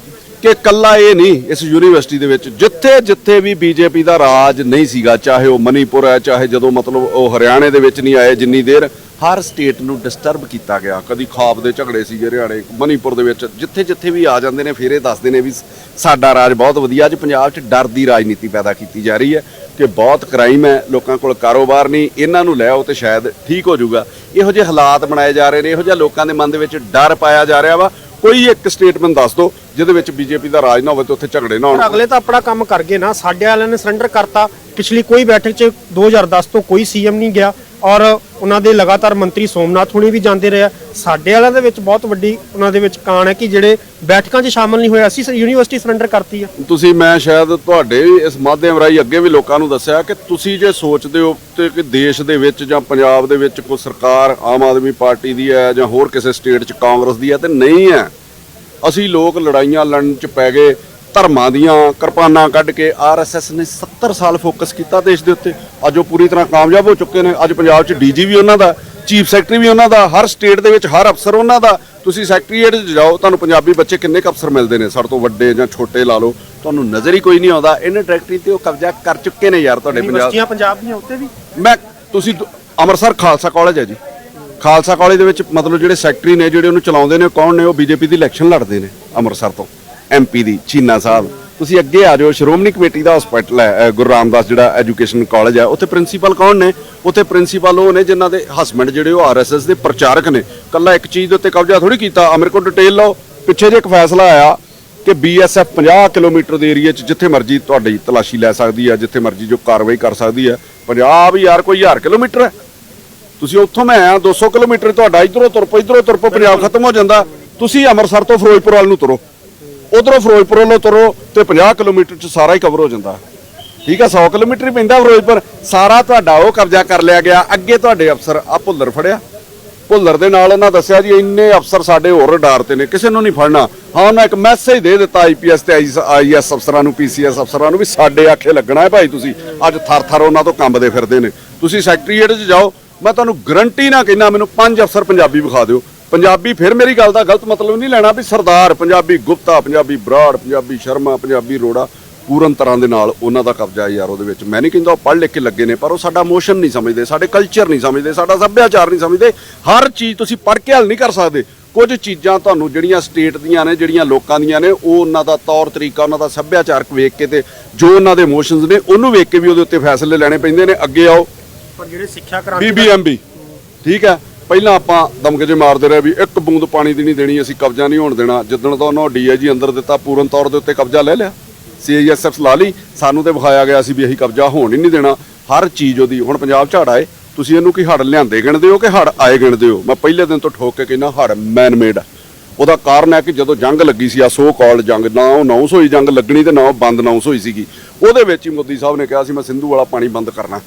ਕਿ ਕੱਲਾ ਇਹ ਨਹੀਂ ਇਸ ਯੂਨੀਵਰਸਿਟੀ ਦੇ ਵਿੱਚ, ਜਿੱਥੇ ਜਿੱਥੇ ਵੀ ਬੀਜੇਪੀ ਦਾ ਰਾਜ ਨਹੀਂ ਸੀਗਾ, ਚਾਹੇ ਉਹ ਮਨੀਪੁਰ ਹੈ, ਚਾਹੇ ਜਦੋਂ ਮਤਲਬ ਉਹ ਹਰਿਆਣੇ ਦੇ ਵਿੱਚ ਨਹੀਂ ਆਏ ਜਿੰਨੀ ਦੇਰ, ਹਰ ਸਟੇਟ ਨੂੰ ਡਿਸਟਰਬ ਕੀਤਾ ਗਿਆ। ਕਦੀ ਖਾਬ ਦੇ ਝਗੜੇ ਸੀਗੇ ਹਰਿਆਣੇ, ਮਨੀਪੁਰ ਦੇ ਵਿੱਚ, ਜਿੱਥੇ ਜਿੱਥੇ ਵੀ ਆ ਜਾਂਦੇ ਨੇ, ਫਿਰ ਇਹ ਦੱਸਦੇ ਨੇ ਵੀ ਸਾਡਾ ਰਾਜ ਬਹੁਤ ਵਧੀਆ, ਅੱਜ ਪੰਜਾਬ 'ਚ ਡਰ ਦੀ ਰਾਜਨੀਤੀ ਪੈਦਾ ਕੀਤੀ ਜਾ ਰਹੀ ਹੈ ਕਿ ਬਹੁਤ ਕ੍ਰਾਈਮ ਹੈ, ਲੋਕਾਂ ਕੋਲ ਕਾਰੋਬਾਰ ਨਹੀਂ, ਇਹਨਾਂ ਨੂੰ ਲੈ ਆਓ ਤੇ ਸ਼ਾਇਦ ਠੀਕ ਹੋ ਜਾਊਗਾ। ਇਹੋ ਜਿਹੇ ਹਾਲਾਤ ਬਣਾਏ ਜਾ ਰਹੇ ਨੇ, ਇਹੋ ਜਿਹਾ ਲੋਕਾਂ ਦੇ ਮਨ ਦੇ ਵਿੱਚ ਡਰ ਪਾਇਆ ਜਾ ਰਿਹਾ ਵਾ। ਕੋਈ ਇੱਕ ਸਟੇਟਮੈਂਟ ਦੱਸ ਦਿਓ, ਜਿਹਦੇ ਵਿੱਚ ਬੀਜੇਪੀ ਦਾ ਰਾਜ ਨਾ ਹੋਵੇ ਤੇ ਉੱਥੇ ਝਗੜੇ ਨਾ ਹੋਣ। ਅਗਲੇ ਤਾਂ ਆਪਣਾ ਕੰਮ ਕਰ ਗਏ ਨਾ। ਸਾਡੇ ਵਾਲਿਆਂ ਨੇ ਸਰੈਂਡਰ ਕਰਤਾ। ਪਿਛਲੀ ਕੋਈ ਬੈਠਕ 'ਚ 2010 ਤੋਂ ਕੋਈ ਸੀਐਮ ਨਹੀਂ ਗਿਆ। ਔਰ ਉਹਨਾਂ ਦੇ ਲਗਾਤਾਰ ਮੰਤਰੀ ਸੋਮਨਾਥ ਹੁਣੀ ਵੀ ਜਾਂਦੇ ਰਹੇ ਆ। ਸਾਡੇ ਵਾਲਿਆਂ ਦੇ ਵਿੱਚ ਬਹੁਤ ਵੱਡੀ ਉਹਨਾਂ ਦੇ ਵਿੱਚ ਕਾਣ ਹੈ ਕਿ ਜਿਹੜੇ ਬੈਠਕਾਂ 'ਚ ਸ਼ਾਮਲ ਨਹੀਂ ਹੋਏ, ਅਸੀਂ ਯੂਨੀਵਰਸਿਟੀ ਸਰੈਂਡਰ ਕਰਤੀ ਆ। ਤੁਸੀਂ, ਮੈਂ ਸ਼ਾਇਦ ਤੁਹਾਡੇ ਇਸ ਮਾਧਿਅਮ ਰਾਹੀਂ ਅੱਗੇ ਵੀ ਲੋਕਾਂ ਨੂੰ ਦੱਸਿਆ ਕਿ ਤੁਸੀਂ ਜੇ ਸੋਚਦੇ ਹੋ ਤੇ ਕਿ ਦੇਸ਼ ਦੇ ਵਿੱਚ ਜਾਂ ਪੰਜਾਬ ਦੇ ਵਿੱਚ ਕੋਈ ਸਰਕਾਰ ਆਮ ਆਦਮੀ ਪਾਰਟੀ ਦੀ ਹੈ ਜਾਂ ਹੋਰ ਕਿਸੇ ਸਟੇਟ 'ਚ ਕਾਂਗਰਸ ਦੀ ਹੈ ਤੇ ਨਹੀਂ ਹੈ। ਅਸੀਂ ਲੋਕ ਲੜਾਈਆਂ ਲੜਨ 'ਚ ਪੈ ਗਏ। ਧਰਮਾਂ ਦੀਆਂ ਕਿਰਪਾਨਾਂ ਕੱਢ ਕੇ ਆਰਐਸਐਸ ਨੇ 70 ਸਾਲ ਫੋਕਸ ਕੀਤਾ ਦੇਸ਼ ਦੇ ਉੱਤੇ। ਅੱਜ ਉਹ ਪੂਰੀ ਤਰ੍ਹਾਂ ਕਾਮਯਾਬ ਹੋ ਚੁੱਕੇ ਨੇ। ਅੱਜ ਪੰਜਾਬ 'ਚ ਡੀਜੀ ਵੀ ਉਹਨਾਂ ਦਾ ਚੀਫ ਸੈਕਟਰੀ ਵੀ ਉਹਨਾਂ ਦਾ ਹਰ ਸਟੇਟ ਦੇ ਵਿੱਚ ਹਰ ਅਫਸਰ ਉਹਨਾਂ ਦਾ। ਤੁਸੀਂ ਸੈਕਟਰੀਏਟ 'ਚ ਜਾਓ ਤੁਹਾਨੂੰ ਪੰਜਾਬੀ ਬੱਚੇ ਕਿੰਨੇ ਕੁ ਅਫਸਰ ਮਿਲਦੇ ਨੇ? ਸਾਡੇ ਤੋਂ ਵੱਡੇ ਜਾਂ ਛੋਟੇ ਲਾ ਲਓ ਤੁਹਾਨੂੰ ਨਜ਼ਰ ਹੀ ਕੋਈ ਨਹੀਂ ਆਉਂਦਾ। ਇਹਨੇ ਡਾਇਰੈਕਟਰੀ ਤੇ ਉਹ ਕਬਜ਼ਾ ਕਰ ਚੁੱਕੇ ਨੇ ਯਾਰ ਤੁਹਾਡੇ ਪੰਜਾਬ ਪੰਜਾਬ ਦੀਆਂ ਉੱਤੇ ਵੀ? ਮੈਂ ਤੁਸੀਂ ਅੰਮ੍ਰਿਤਸਰ ਖਾਲਸਾ ਕਾਲਜ ਹੈ ਜੀ। ਖਾਲਸਾ ਕਾਲਜ ਦੇ ਵਿੱਚ ਮਤਲਬ ਜਿਹੜੇ ਸੈਕਟਰੀ ਨੇ ਜਿਹੜੇ ਉਹਨੂੰ ਚਲਾਉਂਦੇ ਨੇ ਕੌਣ ਨੇ? ਉਹ ਬੀਜੇਪੀ ਦੀ ਇਲੈਕਸ਼ਨ ਲੜਦੇ ਨੇ ਅੰਮ੍ਰਿਤਸਰ ਤੋਂ। ਐਮਪੀ ਦੀ, ਚੀਨਾ ਸਾਹਿਬ। ਤੁਸੀਂ ਅੱਗੇ ਆ ਜਾਓ, ਸ਼੍ਰੋਮਣੀ ਕਮੇਟੀ ਦਾ ਹਸਪੀਟਲ ਹੈ ਗੁਰੂ ਰਾਮਦਾਸ ਜਿਹੜਾ ਐਜੂਕੇਸ਼ਨ ਕਾਲਜ ਹੈ, ਉੱਥੇ ਪ੍ਰਿੰਸੀਪਲ ਕੌਣ ਨੇ? ਉੱਥੇ ਪ੍ਰਿੰਸੀਪਲ ਉਹ ਨੇ ਜਿਨ੍ਹਾਂ ਦੇ ਹਸਬੰਡ ਜਿਹੜੇ ਉਹ ਆਰਐਸਐਸ ਦੇ ਪ੍ਰਚਾਰਕ ਨੇ। ਕੱਲਾ ਇੱਕ ਚੀਜ਼ ਦੇ ਉੱਤੇ ਕਬਜ਼ਾ ਥੋੜੀ ਕੀਤਾ, ਅਮਰ ਕੋਲ ਡਿਟੇਲ ਲਓ। ਪਿੱਛੇ ਜੇ ਇੱਕ ਫੈਸਲਾ ਆਇਆ ਕਿ ਬੀਐਸਐਫ 50 ਕਿਲੋਮੀਟਰ ਦੇ ਏਰੀਆ 'ਚ ਜਿੱਥੇ ਮਰਜ਼ੀ ਤੁਹਾਡੀ ਤਲਾਸ਼ੀ ਲੈ ਸਕਦੀ ਹੈ, ਜਿੱਥੇ ਮਰਜ਼ੀ ਜੋ ਕਾਰਵਾਈ ਕਰ ਸਕਦੀ ਹੈ ਪੰਜਾਬ ਯਾਰ ਕੋਈ 1000 ਕਿਲੋਮੀਟਰ ਹੈ। ਤੁਸੀਂ ਉੱਥੋਂ ਮੈਂ ਆਇਆ 200 ਕਿਲੋਮੀਟਰ ਤੁਹਾਡਾ, ਇਧਰੋਂ ਤੁਰ ਪੋ ਇਧਰੋਂ ਤੁਰ ਪੋ ਪੰਜਾਬ ਖਤਮ ਹੋ ਜਾਂਦਾ। ਤੁਸੀਂ ਅੰਮ੍ਰਿਤਸਰ ਤੋਂ ਫਿਰੋਜ਼ਪੁਰ ਵੱਲ ਨੂੰ ਤੁਰੋ। ਉਧਰੋਂ ਫਿਰੋਜ਼ਪੁਰ ਵੱਲੋਂ ਤੁਰੋ ਤੇ 50 ਕਿਲੋਮੀਟਰ 'ਚ ਸਾਰਾ ਹੀ ਕਵਰ ਹੋ ਜਾਂਦਾ। ਠੀਕ ਆ 100 ਕਿਲੋਮੀਟਰ ਹੀ ਪੈਂਦਾ ਫਿਰੋਜ਼ਪੁਰ। ਸਾਰਾ ਤੁਹਾਡਾ ਉਹ ਕਬਜ਼ਾ ਕਰ ਲਿਆ ਗਿਆ। ਅੱਗੇ ਤੁਹਾਡੇ ਅਫਸਰ ਆ ਭੁੱਲਰ ਫੜਿਆ। ਭੁੱਲਰ ਦੇ ਨਾਲ ਉਹਨਾਂ ਦੱਸਿਆ ਜੀ, ਇੰਨੇ ਅਫਸਰ ਸਾਡੇ ਹੋਰ ਡਾਰ 'ਤੇ ਨੇ, ਕਿਸੇ ਨੂੰ ਨਹੀਂ ਫੜਨਾ। ਹਾਂ, ਉਹਨਾਂ ਇੱਕ ਮੈਸੇਜ ਦੇ ਦਿੱਤਾ ਆਈਪੀਐਸ ਤੇ ਆਈਐਸ ਅਫਸਰਾਂ ਨੂੰ ਪੀਸੀਐਸ ਅਫਸਰਾਂ ਨੂੰ ਵੀ ਸਾਡੇ ਆਖੇ ਲੱਗਣਾ ਹੈ ਭਾਈ ਤੁਸੀਂ। ਅੱਜ ਥਰ-ਥਰ ਉਹਨਾਂ ਤੋਂ ਕੰਬਦੇ ਫਿਰਦੇ ਨੇ। ਤੁਸੀਂ ਸੈਕਟਰੀਏਟ 'ਚ ਜਾਓ। ਮੈਂ ਤੁਹਾਨੂੰ ਗਰੰਟੀ ਨਾ ਕਹਿੰਦਾ, ਮੈਨੂੰ ਪੰਜ ਅਫਸਰ ਪੰਜਾਬੀ ਵਿਖਾ ਦਿਓ। ਪੰਜਾਬੀ ਫਿਰ ਮੇਰੀ ਗੱਲ ਦਾ ਗਲਤ ਮਤਲਬ ਨਹੀਂ ਲੈਣਾ ਵੀ ਸਰਦਾਰ ਪੰਜਾਬੀ ਗੁਪਤਾ ਪੰਜਾਬੀ ਬਰਾੜ ਪੰਜਾਬੀ ਸ਼ਰਮਾ ਪੰਜਾਬੀ ਰੋੜਾ ਪੂਰਨ ਤਰ੍ਹਾਂ ਦੇ ਨਾਲ ਉਹਨਾਂ ਦਾ ਕਬਜ਼ਾ ਯਾਰ ਉਹਦੇ ਵਿੱਚ। ਮੈਂ ਨਹੀਂ ਕਹਿੰਦਾ ਉਹ ਪੜ੍ਹ ਲਿਖ ਕੇ ਲੱਗੇ ਨੇ ਪਰ ਉਹ ਸਾਡਾ ਮੋਸ਼ਨ ਨਹੀਂ ਸਮਝਦੇ ਸਾਡੇ ਕਲਚਰ ਨਹੀਂ ਸਮਝਦੇ ਸਾਡਾ ਸੱਭਿਆਚਾਰ ਨਹੀਂ ਸਮਝਦੇ। ਹਰ ਚੀਜ਼ ਤੁਸੀਂ ਪੜ੍ਹ ਕੇ ਹੱਲ ਨਹੀਂ ਕਰ ਸਕਦੇ। ਕੁਝ ਚੀਜ਼ਾਂ ਤੁਹਾਨੂੰ ਜਿਹੜੀਆਂ ਸਟੇਟ ਦੀਆਂ ਨੇ ਜਿਹੜੀਆਂ ਲੋਕਾਂ ਦੀਆਂ ਨੇ ਉਹ ਉਹਨਾਂ ਦਾ ਤੌਰ ਤਰੀਕਾ ਉਹਨਾਂ ਦਾ ਸੱਭਿਆਚਾਰਕ ਵੇਖ ਕੇ ਤੇ ਜੋ ਉਹਨਾਂ ਦੇ ਇਮੋਸ਼ਨਸ ਨੇ ਉਹਨੂੰ ਵੇਖ ਕੇ ਵੀ ਉਹਦੇ ਉੱਤੇ ਫੈਸਲੇ ਲੈਣੇ ਪੈਂਦੇ ਨੇ। ਅੱਗੇ ਆਓ। ਪਰ ਜਿਹੜੇ ਸਿੱਖਿਆ ਕ੍ਰਾਂਤੀ ਬੀਬੀਐਮਬੀ ਠੀਕ ਹੈ? ਪਹਿਲਾਂ ਆਪਾਂ ਦਮਕੇ ਮਾਰਦੇ ਰਹੇ ਵੀ ਇੱਕ ਬੂੰਦ ਪਾਣੀ ਦੀ ਨਹੀਂ ਦੇਣੀ, ਅਸੀਂ ਕਬਜ਼ਾ ਨਹੀਂ ਹੋਣ ਦੇਣਾ। ਜਿੱਦਣ ਤੋਂ ਉਹਨਾਂ ਡੀਆਈਜੀ ਅੰਦਰ ਦਿੱਤਾ ਪੂਰਨ ਤੌਰ ਦੇ ਉੱਤੇ ਕਬਜ਼ਾ ਲੈ ਲਿਆ। ਸੀਆਈਐਸਐਫ ਲਾ ਲਈ। ਸਾਨੂੰ ਤੇ ਵਿਖਾਇਆ ਗਿਆ ਸੀ ਵੀ ਅਸੀਂ ਕਬਜ਼ਾ ਹੋਣ ਹੀ ਨਹੀਂ ਦੇਣਾ। ਹਰ ਚੀਜ਼ ਉਹਦੀ, ਹੁਣ ਪੰਜਾਬ ਝਾੜ ਆਏ। ਤੁਸੀਂ ਇਹਨੂੰ ਕੀ ਹੜ ਲਿਆਂਦੇ ਗਿਣਦੇ ਹੋ ਕਿ ਹੜ ਆਏ ਗਿਣਦੇ ਹੋ? ਮੈਂ ਪਹਿਲੇ ਦਿਨ ਤੋਂ ਠੋਕ ਕੇ ਕਹਿੰਦਾ ਹੜ ਮੈਨ ਮੇਡ ਆ। ਉਹਦਾ ਕਾਰਨ ਹੈ ਕਿ ਜਦੋਂ ਜੰਗ ਲੱਗੀ ਸੀ, ਆ ਸੋ ਕਾਲਡ ਜੰਗ, ਨਾ ਉਹ ਅਨਾਉਂਸ ਹੋਈ ਜੰਗ ਲੱਗਣੀ ਤੇ ਨਾ ਉਹ ਬੰਦ ਅਨਾਉਂਸ ਹੋਈ ਸੀਗੀ। ਉਹਦੇ ਵਿੱਚ ਹੀ ਮੋਦੀ ਸਾਹਿਬ ਨੇ ਕਿਹਾ ਸੀ, ਮੈਂ ਸਿੰਧੂ ਵਾਲਾ ਪਾਣੀ ਬੰਦ ਕਰਨਾ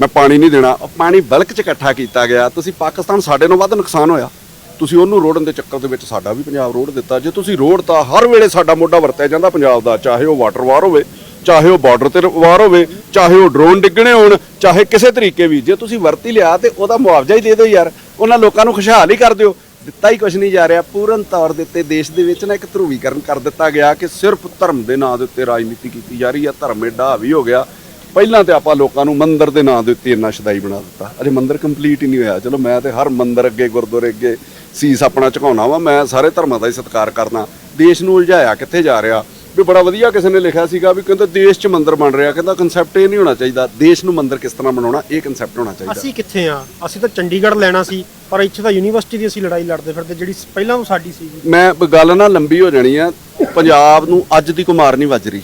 ਮੈਂ ਪਾਣੀ ਨਹੀਂ ਦੇਣਾ। ਉਹ ਪਾਣੀ ਬਲਕ ਚ ਇਕੱਠਾ ਕੀਤਾ ਗਿਆ। ਤੁਸੀਂ ਪਾਕਿਸਤਾਨ ਸਾਡੇ ਨੂੰ ਵੱਧ ਨੁਕਸਾਨ ਹੋਇਆ। ਤੁਸੀਂ ਉਹਨੂੰ ਰੋੜਨ ਦੇ ਚੱਕਰ ਦੇ ਵਿੱਚ ਸਾਡਾ ਵੀ ਪੰਜਾਬ ਰੋੜ ਦਿੱਤਾ। ਜੇ ਤੁਸੀਂ ਰੋੜ ਤਾਂ ਹਰ ਵੇਲੇ ਸਾਡਾ ਮੋਢਾ ਵਰਤਿਆ ਜਾਂਦਾ ਪੰਜਾਬ ਦਾ। ਚਾਹੇ ਉਹ ਵਾਟਰ ਵਾਰ ਹੋਵੇ, ਚਾਹੇ ਉਹ ਬਾਰਡਰ ਤੇ ਵਾਰ ਹੋਵੇ, ਚਾਹੇ ਉਹ ਡਰੋਨ ਡਿੱਗਣੇ ਹੋਣ, ਚਾਹੇ ਕਿਸੇ ਤਰੀਕੇ ਵੀ। ਜੇ ਤੁਸੀਂ ਵਰਤੀ ਲਿਆ ਤੇ ਉਹਦਾ ਮੁਆਵਜ਼ਾ ਹੀ ਦੇ ਦਿਓ ਯਾਰ। ਉਹਨਾਂ ਲੋਕਾਂ ਨੂੰ ਖੁਸ਼ਹਾਲ ਹੀ ਕਰ ਦਿਓ। ਦਿੱਤਾ ਹੀ ਕੁਝ ਨਹੀਂ ਜਾ ਰਿਹਾ। ਪੂਰਨ ਤੌਰ ਦੇ ਉੱਤੇ ਦੇਸ਼ ਦੇ ਵਿੱਚ ਨਾ ਇੱਕ ਧਰੂਵੀਕਰਨ ਕਰ ਦਿੱਤਾ ਗਿਆ ਕਿ ਸਿਰਫ ਧਰਮ ਦੇ ਨਾਂ ਦੇ ਉੱਤੇ ਰਾਜਨੀਤੀ ਕੀਤੀ ਜਾ ਰਹੀ ਹੈ ਧਰਮ ਏਡਾ ਹਾਵੀ ਹੋ ਗਿਆ। ਪਹਿਲਾਂ ਤੇ ਆਪਾਂ ਲੋਕਾਂ ਨੂੰ ਮੰਦਿਰ ਦੇ ਨਾਂ ਦੇ ਉੱਤੇ ਇੰਨਾ ਸ਼ਦਾਈ ਬਣਾ ਦਿੱਤਾ। ਅਜੇ ਮੰਦਿਰ ਕੰਪਲੀਟ ਹੀ ਨਹੀਂ ਹੋਇਆ। ਚਲੋ ਮੈਂ ਤੇ ਹਰ ਮੰਦਿਰ ਅੱਗੇ ਗੁਰਦੁਆਰੇ ਅੱਗੇ ਸੀਸ ਆਪਣਾ ਝੁਕਾਉਣਾ ਵਾ। ਮੈਂ ਸਾਰੇ ਧਰਮਾਂ ਦਾ ਹੀ ਸਤਿਕਾਰ ਕਰਦਾ। ਦੇਸ਼ ਨੂੰ ਉਲਝਾਇਆ ਕਿੱਥੇ ਜਾ ਰਿਹਾ? ਵੀ ਬੜਾ ਵਧੀਆ ਕਿਸੇ ਨੇ ਲਿਖਿਆ ਸੀਗਾ ਵੀ ਕਹਿੰਦਾ ਦੇਸ਼ 'ਚ ਮੰਦਿਰ ਬਣ ਰਿਹਾ। ਕਹਿੰਦਾ ਕਨਸੈਪਟ ਇਹ ਨਹੀਂ ਹੋਣਾ ਚਾਹੀਦਾ। ਦੇਸ਼ ਨੂੰ ਮੰਦਿਰ ਕਿਸ ਤਰ੍ਹਾਂ ਬਣਾਉਣਾ ਇਹ ਕਨਸੈਪਟ ਹੋਣਾ ਚਾਹੀਦਾ। ਅਸੀਂ ਕਿੱਥੇ ਆ? ਅਸੀਂ ਤਾਂ ਚੰਡੀਗੜ੍ਹ ਲੈਣਾ ਸੀ ਪਰ ਇੱਥੇ ਤਾਂ ਯੂਨੀਵਰਸਿਟੀ ਦੀ ਅਸੀਂ ਲੜਾਈ ਲੜਦੇ ਫਿਰਦੇ ਜਿਹੜੀ ਪਹਿਲਾਂ ਤੋਂ ਸਾਡੀ ਸੀ ਮੈਂ ਗੱਲ ਨਾ ਲੰਬੀ ਹੋ ਜਾਣੀ ਆ। ਪੰਜਾਬ ਨੂੰ ਅੱਜ ਦੀ ਕੋਈ ਮਾਰ ਨਹੀਂ ਵੱਜ ਰਹੀ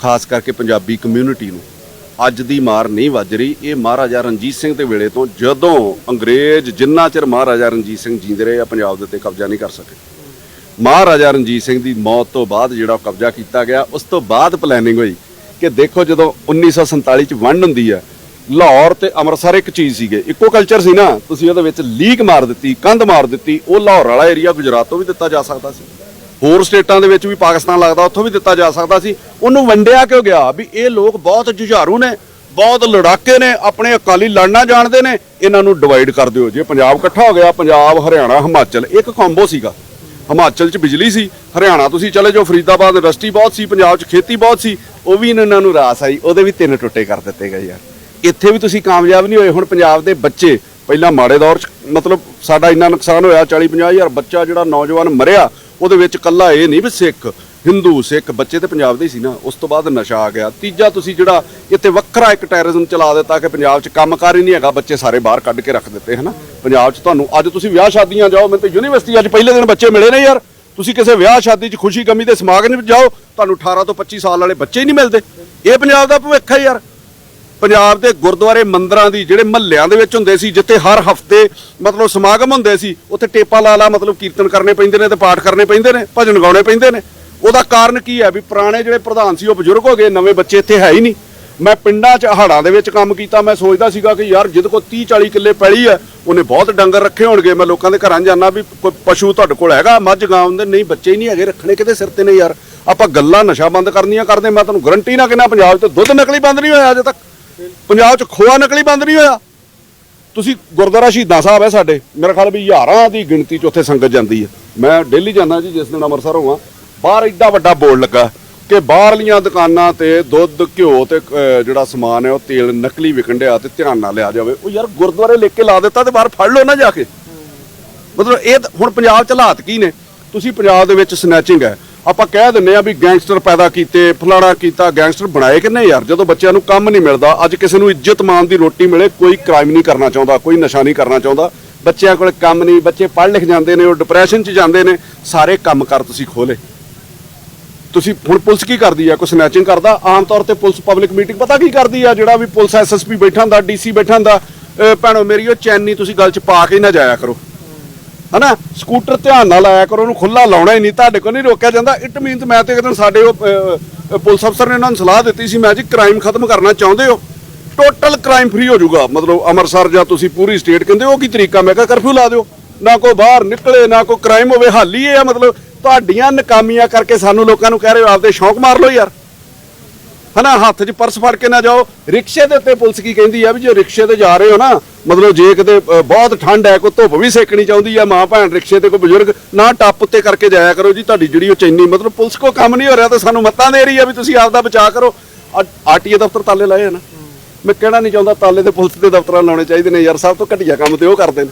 ਖਾਸ ਕਰਕੇ ਪੰਜਾਬੀ ਕਮਿਊਨਿਟੀ ਨੂੰ। ਅੱਜ ਦੀ ਮਾਰ ਨਹੀਂ ਵੱਜ ਰਹੀ। ਇਹ ਮਹਾਰਾਜਾ ਰਣਜੀਤ ਸਿੰਘ ਦੇ ਵੇਲੇ ਤੋਂ ਜਦੋਂ ਅੰਗਰੇਜ਼ ਜਿੰਨਾ ਚਿਰ ਮਹਾਰਾਜਾ ਰਣਜੀਤ ਸਿੰਘ ਜੀਂਦੇ ਰਹੇ ਆ ਪੰਜਾਬ ਦੇ ਉੱਤੇ ਕਬਜ਼ਾ ਨਹੀਂ ਕਰ ਸਕੇ। ਮਹਾਰਾਜਾ ਰਣਜੀਤ ਸਿੰਘ ਦੀ ਮੌਤ ਤੋਂ ਬਾਅਦ ਜਿਹੜਾ ਉਹ ਕਬਜ਼ਾ ਕੀਤਾ ਗਿਆ, ਉਸ ਤੋਂ ਬਾਅਦ ਪਲੈਨਿੰਗ ਹੋਈ ਕਿ ਦੇਖੋ ਜਦੋਂ 1947 ਚ ਵੰਡ ਹੁੰਦੀ ਹੈ, ਲਾਹੌਰ ਤੇ ਅੰਮ੍ਰਿਤਸਰ ਇੱਕ ਚੀਜ਼ ਸੀਗੇ, ਇੱਕੋ ਕਲਚਰ ਸੀ ਨਾ, ਤੁਸੀਂ ਉਹਦੇ ਵਿੱਚ ਲੀਕ ਮਾਰ ਦਿੱਤੀ, ਕੰਧ ਮਾਰ ਦਿੱਤੀ, ਉਹ ਲਾਹੌਰ ਵਾਲਾ ਏਰੀਆ ਗੁਜਰਾਤ ਤੋਂ ਵੀ ਦਿੱਤਾ ਜਾ ਸਕਦਾ ਸੀ। ਹੋਰ ਸਟੇਟਾਂ ਦੇ ਵਿੱਚ ਵੀ ਪਾਕਿਸਤਾਨ ਲੱਗਦਾ, ਉੱਥੋਂ ਵੀ ਦਿੱਤਾ ਜਾ ਸਕਦਾ ਸੀ। ਉਹਨੂੰ ਵੰਡਿਆ ਕਿਉਂ ਗਿਆ? ਵੀ ਇਹ ਲੋਕ ਬਹੁਤ ਜੁਝਾਰੂ ਨੇ, ਬਹੁਤ ਲੜਾਕੇ ਨੇ, ਆਪਣੇ ਅਕਾਲੀ ਲੜਨਾ ਜਾਣਦੇ ਨੇ, ਇਹਨਾਂ ਨੂੰ ਡਿਵਾਈਡ ਕਰ ਦਿਓ। ਜੇ ਪੰਜਾਬ ਇਕੱਠਾ ਹੋ ਗਿਆ, ਪੰਜਾਬ, ਹਰਿਆਣਾ, ਹਿਮਾਚਲ, ਇੱਕ ਕੰਬੋ ਸੀਗਾ। ਹਿਮਾਚਲ 'ਚ ਬਿਜਲੀ ਸੀ, ਹਰਿਆਣਾ ਤੁਸੀਂ ਚਲੇ ਜਾਓ, ਫਰੀਦਾਬਾਦ ਇੰਡਸਟਰੀ ਬਹੁਤ ਸੀ, ਪੰਜਾਬ 'ਚ ਖੇਤੀ ਬਹੁਤ ਸੀ, ਉਹ ਵੀ ਇਹਨਾਂ ਨੂੰ ਰਾਸ ਆਈ, ਉਹਦੇ ਵੀ ਤਿੰਨ ਟੁੱਟੇ ਕਰ ਦਿੱਤੇ ਗਏ ਯਾਰ। ਇੱਥੇ ਵੀ ਤੁਸੀਂ ਕਾਮਯਾਬ ਨਹੀਂ ਹੋਏ, ਹੁਣ ਪੰਜਾਬ ਦੇ ਬੱਚੇ, ਪਹਿਲਾਂ ਮਾੜੇ ਦੌਰ 'ਚ, ਮਤਲਬ ਸਾਡਾ ਇੰਨਾ ਨੁਕਸਾਨ ਹੋਇਆ 40 50 ਹਜ਼ਾਰ ਬੱਚਾ ਜਿਹੜਾ ਨੌਜਵਾਨ ਮਰਿਆ ਉਹਦੇ ਵਿੱਚ ਕੱਲਾ ਇਹ ਨਹੀਂ ਵੀ ਸਿੱਖ, ਹਿੰਦੂ, ਸਿੱਖ, ਬੱਚੇ ਤੇ ਪੰਜਾਬ ਦੇ ਹੀ ਸੀ ਨਾ, ਉਸ ਤੋਂ ਬਾਅਦ ਨਸ਼ਾ ਆ ਗਿਆ। ਤੀਜਾ ਤੁਸੀਂ ਜਿਹੜਾ ਇੱਥੇ ਵੱਖਰਾ ਇੱਕ ਟੈਰਰਿਜ਼ਮ ਚਲਾ ਦਿੱਤਾ ਕਿ ਪੰਜਾਬ 'ਚ ਕੰਮਕਾਰ ਹੀ ਨਹੀਂ ਹੈਗਾ, ਬੱਚੇ ਸਾਰੇ ਬਾਹਰ ਕੱਢ ਕੇ ਰੱਖ ਦਿੱਤੇ, ਹਨਾ? ਪੰਜਾਬ 'ਚ ਤੁਹਾਨੂੰ, ਅੱਜ ਤੁਸੀਂ ਵਿਆਹ ਸ਼ਾਦੀਆਂ ਜਾਓ, ਮੈਨੂੰ ਤੇ ਯੂਨੀਵਰਸਿਟੀ ਅੱਜ ਪਹਿਲੇ ਦਿਨ ਬੱਚੇ ਮਿਲੇ ਨੇ ਯਾਰ। ਤੁਸੀਂ ਕਿਸੇ ਵਿਆਹ ਸ਼ਾਦੀ 'ਚ ਖੁਸ਼ੀ ਗਮੀ ਦੇ ਸਮਾਗਮ ਵਿੱਚ ਜਾਓ, ਤੁਹਾਨੂੰ 18 ਤੋਂ 25 ਸਾਲ ਵਾਲੇ ਬੱਚੇ ਹੀ ਨਹੀਂ ਮਿਲਦੇ। ਇਹ ਪੰਜਾਬ ਦਾ ਭਵਿੱਖ ਹੈ ਯਾਰ। ਪੰਜਾਬ ਦੇ ਗੁਰਦੁਆਰੇ ਮੰਦਰਾਂ ਦੀ ਜਿਹੜੇ ਮਹੱਲਿਆਂ ਦੇ ਵਿੱਚ ਹੁੰਦੇ ਸੀ, ਜਿੱਥੇ ਹਰ ਹਫ਼ਤੇ ਮਤਲਬ ਸਮਾਗਮ ਹੁੰਦੇ ਸੀ, ਉੱਥੇ ਟੇਪਾ ਲਾ ਲਾ ਮਤਲਬ ਕੀਰਤਨ ਕਰਨੇ ਪੈਂਦੇ ਨੇ ਤੇ ਪਾਠ ਕਰਨੇ ਪੈਂਦੇ ਨੇ, ਭਜਨ ਗਾਉਣੇ ਪੈਂਦੇ ਨੇ। ਉਹਦਾ ਕਾਰਨ ਕੀ ਹੈ? ਵੀ ਪੁਰਾਣੇ ਜਿਹੜੇ ਪ੍ਰਧਾਨ ਸੀ, ਉਹ ਬਜ਼ੁਰਗ ਹੋ ਗਏ, ਨਵੇਂ ਬੱਚੇ ਇੱਥੇ ਹੈ ਹੀ ਨਹੀਂ। ਮੈਂ ਪਿੰਡਾਂ 'ਚ ਹਾੜਾਂ ਦੇ ਵਿੱਚ ਕੰਮ ਕੀਤਾ, ਮੈਂ ਸੋਚਦਾ ਸੀਗਾ ਕਿ ਯਾਰ ਜਿਹਦੇ ਕੋਲ 30 40 ਕਿੱਲੇ ਪੈਲੀ ਹੈ, ਉਹਨੇ ਬਹੁਤ ਡੰਗਰ ਰੱਖੇ ਹੋਣਗੇ, ਮੈਂ ਲੋਕਾਂ ਦੇ ਘਰਾਂ 'ਚ ਜਾਂਦਾ ਵੀ ਕੋਈ ਪਸ਼ੂ ਤੁਹਾਡੇ ਕੋਲ ਹੈਗਾ, ਮੱਝ, ਗਾਂ ਹੁੰਦੇ, ਨਹੀਂ, ਬੱਚੇ ਹੀ ਨਹੀਂ ਹੈਗੇ, ਰੱਖਣੇ ਕਿਤੇ ਸਿਰ ਤੇ ਨੇ ਯਾਰ? ਆਪਾਂ ਗੱਲਾਂ ਨਸ਼ਾ ਬੰਦ ਕਰਨੀਆਂ ਕਰਦੇ, ਮੈਂ ਤੁਹਾਨੂੰ ਗਰੰਟੀ ਨਾ ਕਿੰਨਾ ਪੰਜਾਬ 'ਚ ਦੁੱਧ ਨਕਲੀ ਬੰਦ ਨਹੀਂ ਹੋਇਆ ਅਜੇ ਤੱਕ। ਪੰਜਾਬ 'ਚ ਖੋਆ ਨਕਲੀ ਬੰਦ ਨਹੀਂ ਹੋਇਆ। ਤੁਸੀਂ ਗੁਰਦੁਆਰਾ ਸ਼ਹੀਦਾਂ ਸਾਹਿਬ ਹੈ ਸਾਡੇ। ਮੇਰੇ ਖਿਆਲ ਵੀ ਹਜ਼ਾਰਾਂ ਦੀ ਗਿਣਤੀ 'ਚ ਉੱਥੇ ਸੰਗਤ ਜਾਂਦੀ ਹੈ। ਮੈਂ ਡੇਲੀ ਜਾਂਦਾ ਜੀ, ਜਿਸ ਦਿਨ ਅੰਮ੍ਰਿਤਸਰ ਹੋਵਾਂ। ਬਾਹਰ ਏਡਾ ਵੱਡਾ ਬੋਰਡ ਲੱਗਾ ਕਿ ਬਾਹਰਲੀਆਂ ਦੁਕਾਨਾਂ ਤੇ ਦੁੱਧ, ਘਿਓ ਤੇ ਜਿਹੜਾ ਸਮਾਨ ਹੈ, ਉਹ ਤੇਲ ਨਕਲੀ ਵਿਕਣ ਡਿਆ ਤੇ ਧਿਆਨ ਨਾਲ ਲਿਆ ਜਾਵੇ। ਉਹ ਯਾਰ ਗੁਰਦੁਆਰੇ ਲਿਖ ਕੇ ਲਾ ਦਿੱਤਾ ਤੇ ਬਾਹਰ ਫੜ ਲਓ ਨਾ ਜਾ ਕੇ। ਮਤਲਬ ਇਹ ਤਾਂ- ਹੁਣ ਪੰਜਾਬ ਚ ਹਾਲਾਤ ਕੀ ਨੇ? ਤੁਸੀਂ ਪੰਜਾਬ ਦੇ ਵਿੱਚ ਸਨੈਚਿੰਗ ਹੈ। ਆਪਾਂ ਕਹਿ ਦਿੰਨੇ ਆ ਵੀ ਗੈਂਗਸਟਰ ਪੈਦਾ ਕੀਤੇ, ਫਲਾਣਾ ਕੀਤਾ, ਗੈਂਗਸਟਰ ਬਣਾਏ ਕਿੰਨੇ ਯਾਰ? ਜਦੋਂ ਬੱਚਿਆਂ ਨੂੰ ਕੰਮ ਨਹੀਂ ਮਿਲਦਾ, ਅੱਜ ਕਿਸੇ ਨੂੰ ਇੱਜ਼ਤ ਮਾਨ ਦੀ ਰੋਟੀ ਮਿਲੇ, ਕੋਈ ਕ੍ਰਾਈਮ ਨਹੀਂ ਕਰਨਾ ਚਾਹੁੰਦਾ, ਕੋਈ ਨਸ਼ਾ ਨਹੀਂ ਕਰਨਾ ਚਾਹੁੰਦਾ। ਬੱਚਿਆਂ ਕੋਲ ਕੰਮ ਨਹੀਂ, ਬੱਚੇ ਪੜ੍ਹ ਲਿਖ ਜਾਂਦੇ ਨੇ, ਉਹ ਡਿਪਰੈਸ਼ਨ 'ਚ ਜਾਂਦੇ ਨੇ, ਸਾਰੇ ਕੰਮ ਕਰ ਤੁਸੀਂ ਖੋਲੇ ਤੁਸੀਂ ਹੁਣ ਪੁਲਿਸ ਕੀ ਕਰਦੀ ਆ? ਕੋਈ ਸਨੈਚਿੰਗ ਕਰਦਾ? ਆਮ ਤੌਰ ਤੇ ਪੁਲਿਸ ਪਬਲਿਕ ਮੀਟਿੰਗ ਪਤਾ ਕੀ ਕਰਦੀ ਆ? ਜਿਹੜਾ ਵੀ ਪੁਲਿਸ ਐਸਐਸਪੀ ਬੈਠਾ ਹੁੰਦਾ ਡੀਸੀ ਬੈਠਾ ਹੁੰਦਾ ਭੈਣੋ ਮੇਰੀ ਉਹ ਚੈਨੀ, ਤੁਸੀਂ ਗੱਲ 'ਚ ਪਾ ਕੇ ਨਾ ਜਾਇਆ ਕਰੋ। ਹਨਾ? ਸਕੂਟਰ ਧਿਆਨ ਨਾਲ ਆਇਆ ਕਰੋ, ਉਹਨੂੰ ਖੁੱਲਾ ਲਾਉਣਾ ਹੀ ਨਹੀਂ, ਤੁਹਾਡੇ ਕੋਲ ਨਹੀਂ ਰੋਕਿਆ ਜਾਂਦਾ। ਇਟ ਮੀਨਸ ਮੈਂ ਤੇ ਇੱਕ ਦਿਨ ਸਾਡੇ ਉਹ ਪੁਲਿਸ ਅਫਸਰ ਨੇ ਉਹਨਾਂ ਨੂੰ ਸਲਾਹ ਦਿੱਤੀ ਸੀ, ਮੈਂ ਜੀ ਕ੍ਰਾਈਮ ਖਤਮ ਕਰਨਾ ਚਾਹੁੰਦੇ ਹੋ। ਟੋਟਲ ਕ੍ਰਾਈਮ ਫ੍ਰੀ ਹੋ ਜਾਊਗਾ। ਮਤਲਬ ਅੰਮ੍ਰਿਤਸਰ ਜਾਂ ਤੁਸੀਂ ਪੂਰੀ ਸਟੇਟ ਕਹਿੰਦੇ ਉਹ ਕੀ ਤਰੀਕਾ? ਮੈਂ ਕਿਹਾ ਕਰਫਿਊ ਲਾ ਦਿਓ। ਨਾ ਕੋਈ ਬਾਹਰ ਨਿਕਲੇ, ਨਾ ਕੋਈ ਕ੍ਰਾਈਮ ਹੋਵੇ, ਹਾਲੀ ਇਹ ਆ ਮਤਲਬ, ਤੁਹਾਡੀਆਂ ਨਕਾਮੀਆਂ ਕਰਕੇ ਸਾਨੂੰ ਲੋਕਾਂ ਨੂੰ ਕਹਿ ਰਹੇ ਹੋ, ਆਪਦੇ ਸ਼ੌਂਕ ਮਾਰ ਲਓ ਯਾਰ। ਹਨਾ, ਹੱਥ 'ਚ ਪਰਸ ਫੜ ਕੇ ਨਾ ਜਾਓ। ਰਿਕਸ਼ੇ ਦੇ ਉੱਤੇ ਪੁਲਿਸ ਕੀ ਕਹਿੰਦੀ ਆ ਵੀ ਜੇ ਰਿਕਸ਼ੇ ਤੇ ਜਾ ਰਹੇ ਹੋ ਨਾ, ਮਤਲਬ ਜੇ ਕਿਤੇ ਬਹੁਤ ਠੰਡ ਹੈ, ਕੋਈ ਧੁੱਪ ਵੀ ਸੇਕਣੀ ਚਾਹੁੰਦੀ ਆ, ਮਾਂ ਭੈਣ ਰਿਕਸ਼ੇ ਤੇ ਕੋਈ ਬਜ਼ੁਰਗ ਨਾ ਟੱਪ ਉੱਤੇ ਕਰਕੇ ਜਾਇਆ ਕਰੋ ਜੀ, ਤੁਹਾਡੀ ਜਿਹੜੀ ਉਹ ਚੈਨੀ, ਮਤਲਬ ਪੁਲਿਸ ਕੋ ਕੰਮ ਨਹੀਂ ਹੋ ਰਿਹਾ ਤੇ ਸਾਨੂੰ ਮੱਤਾਂ ਦੇ ਰਹੀ ਆ ਵੀ ਤੁਸੀਂ ਆਪ ਦਾ ਬਚਾਅ ਕਰੋ। ਆਰਟੀਏ ਦਫ਼ਤਰ ਤਾਲੇ ਲਾਏ ਆ ਨਾ। ਮੈਂ ਕਹਿਣਾ ਨਹੀਂ ਚਾਹੁੰਦਾ ਤਾਲੇ ਤੇ ਪੁਲਿਸ ਦੇ ਦਫ਼ਤਰਾਂ ਲਾਉਣੇ ਚਾਹੀਦੇ ਨੇ, ਯਾਰ, ਸਭ ਤੋਂ ਘਟੀਆ ਕੰਮ ਤੇ ਉਹ ਕਰਦੇ ਨੇ।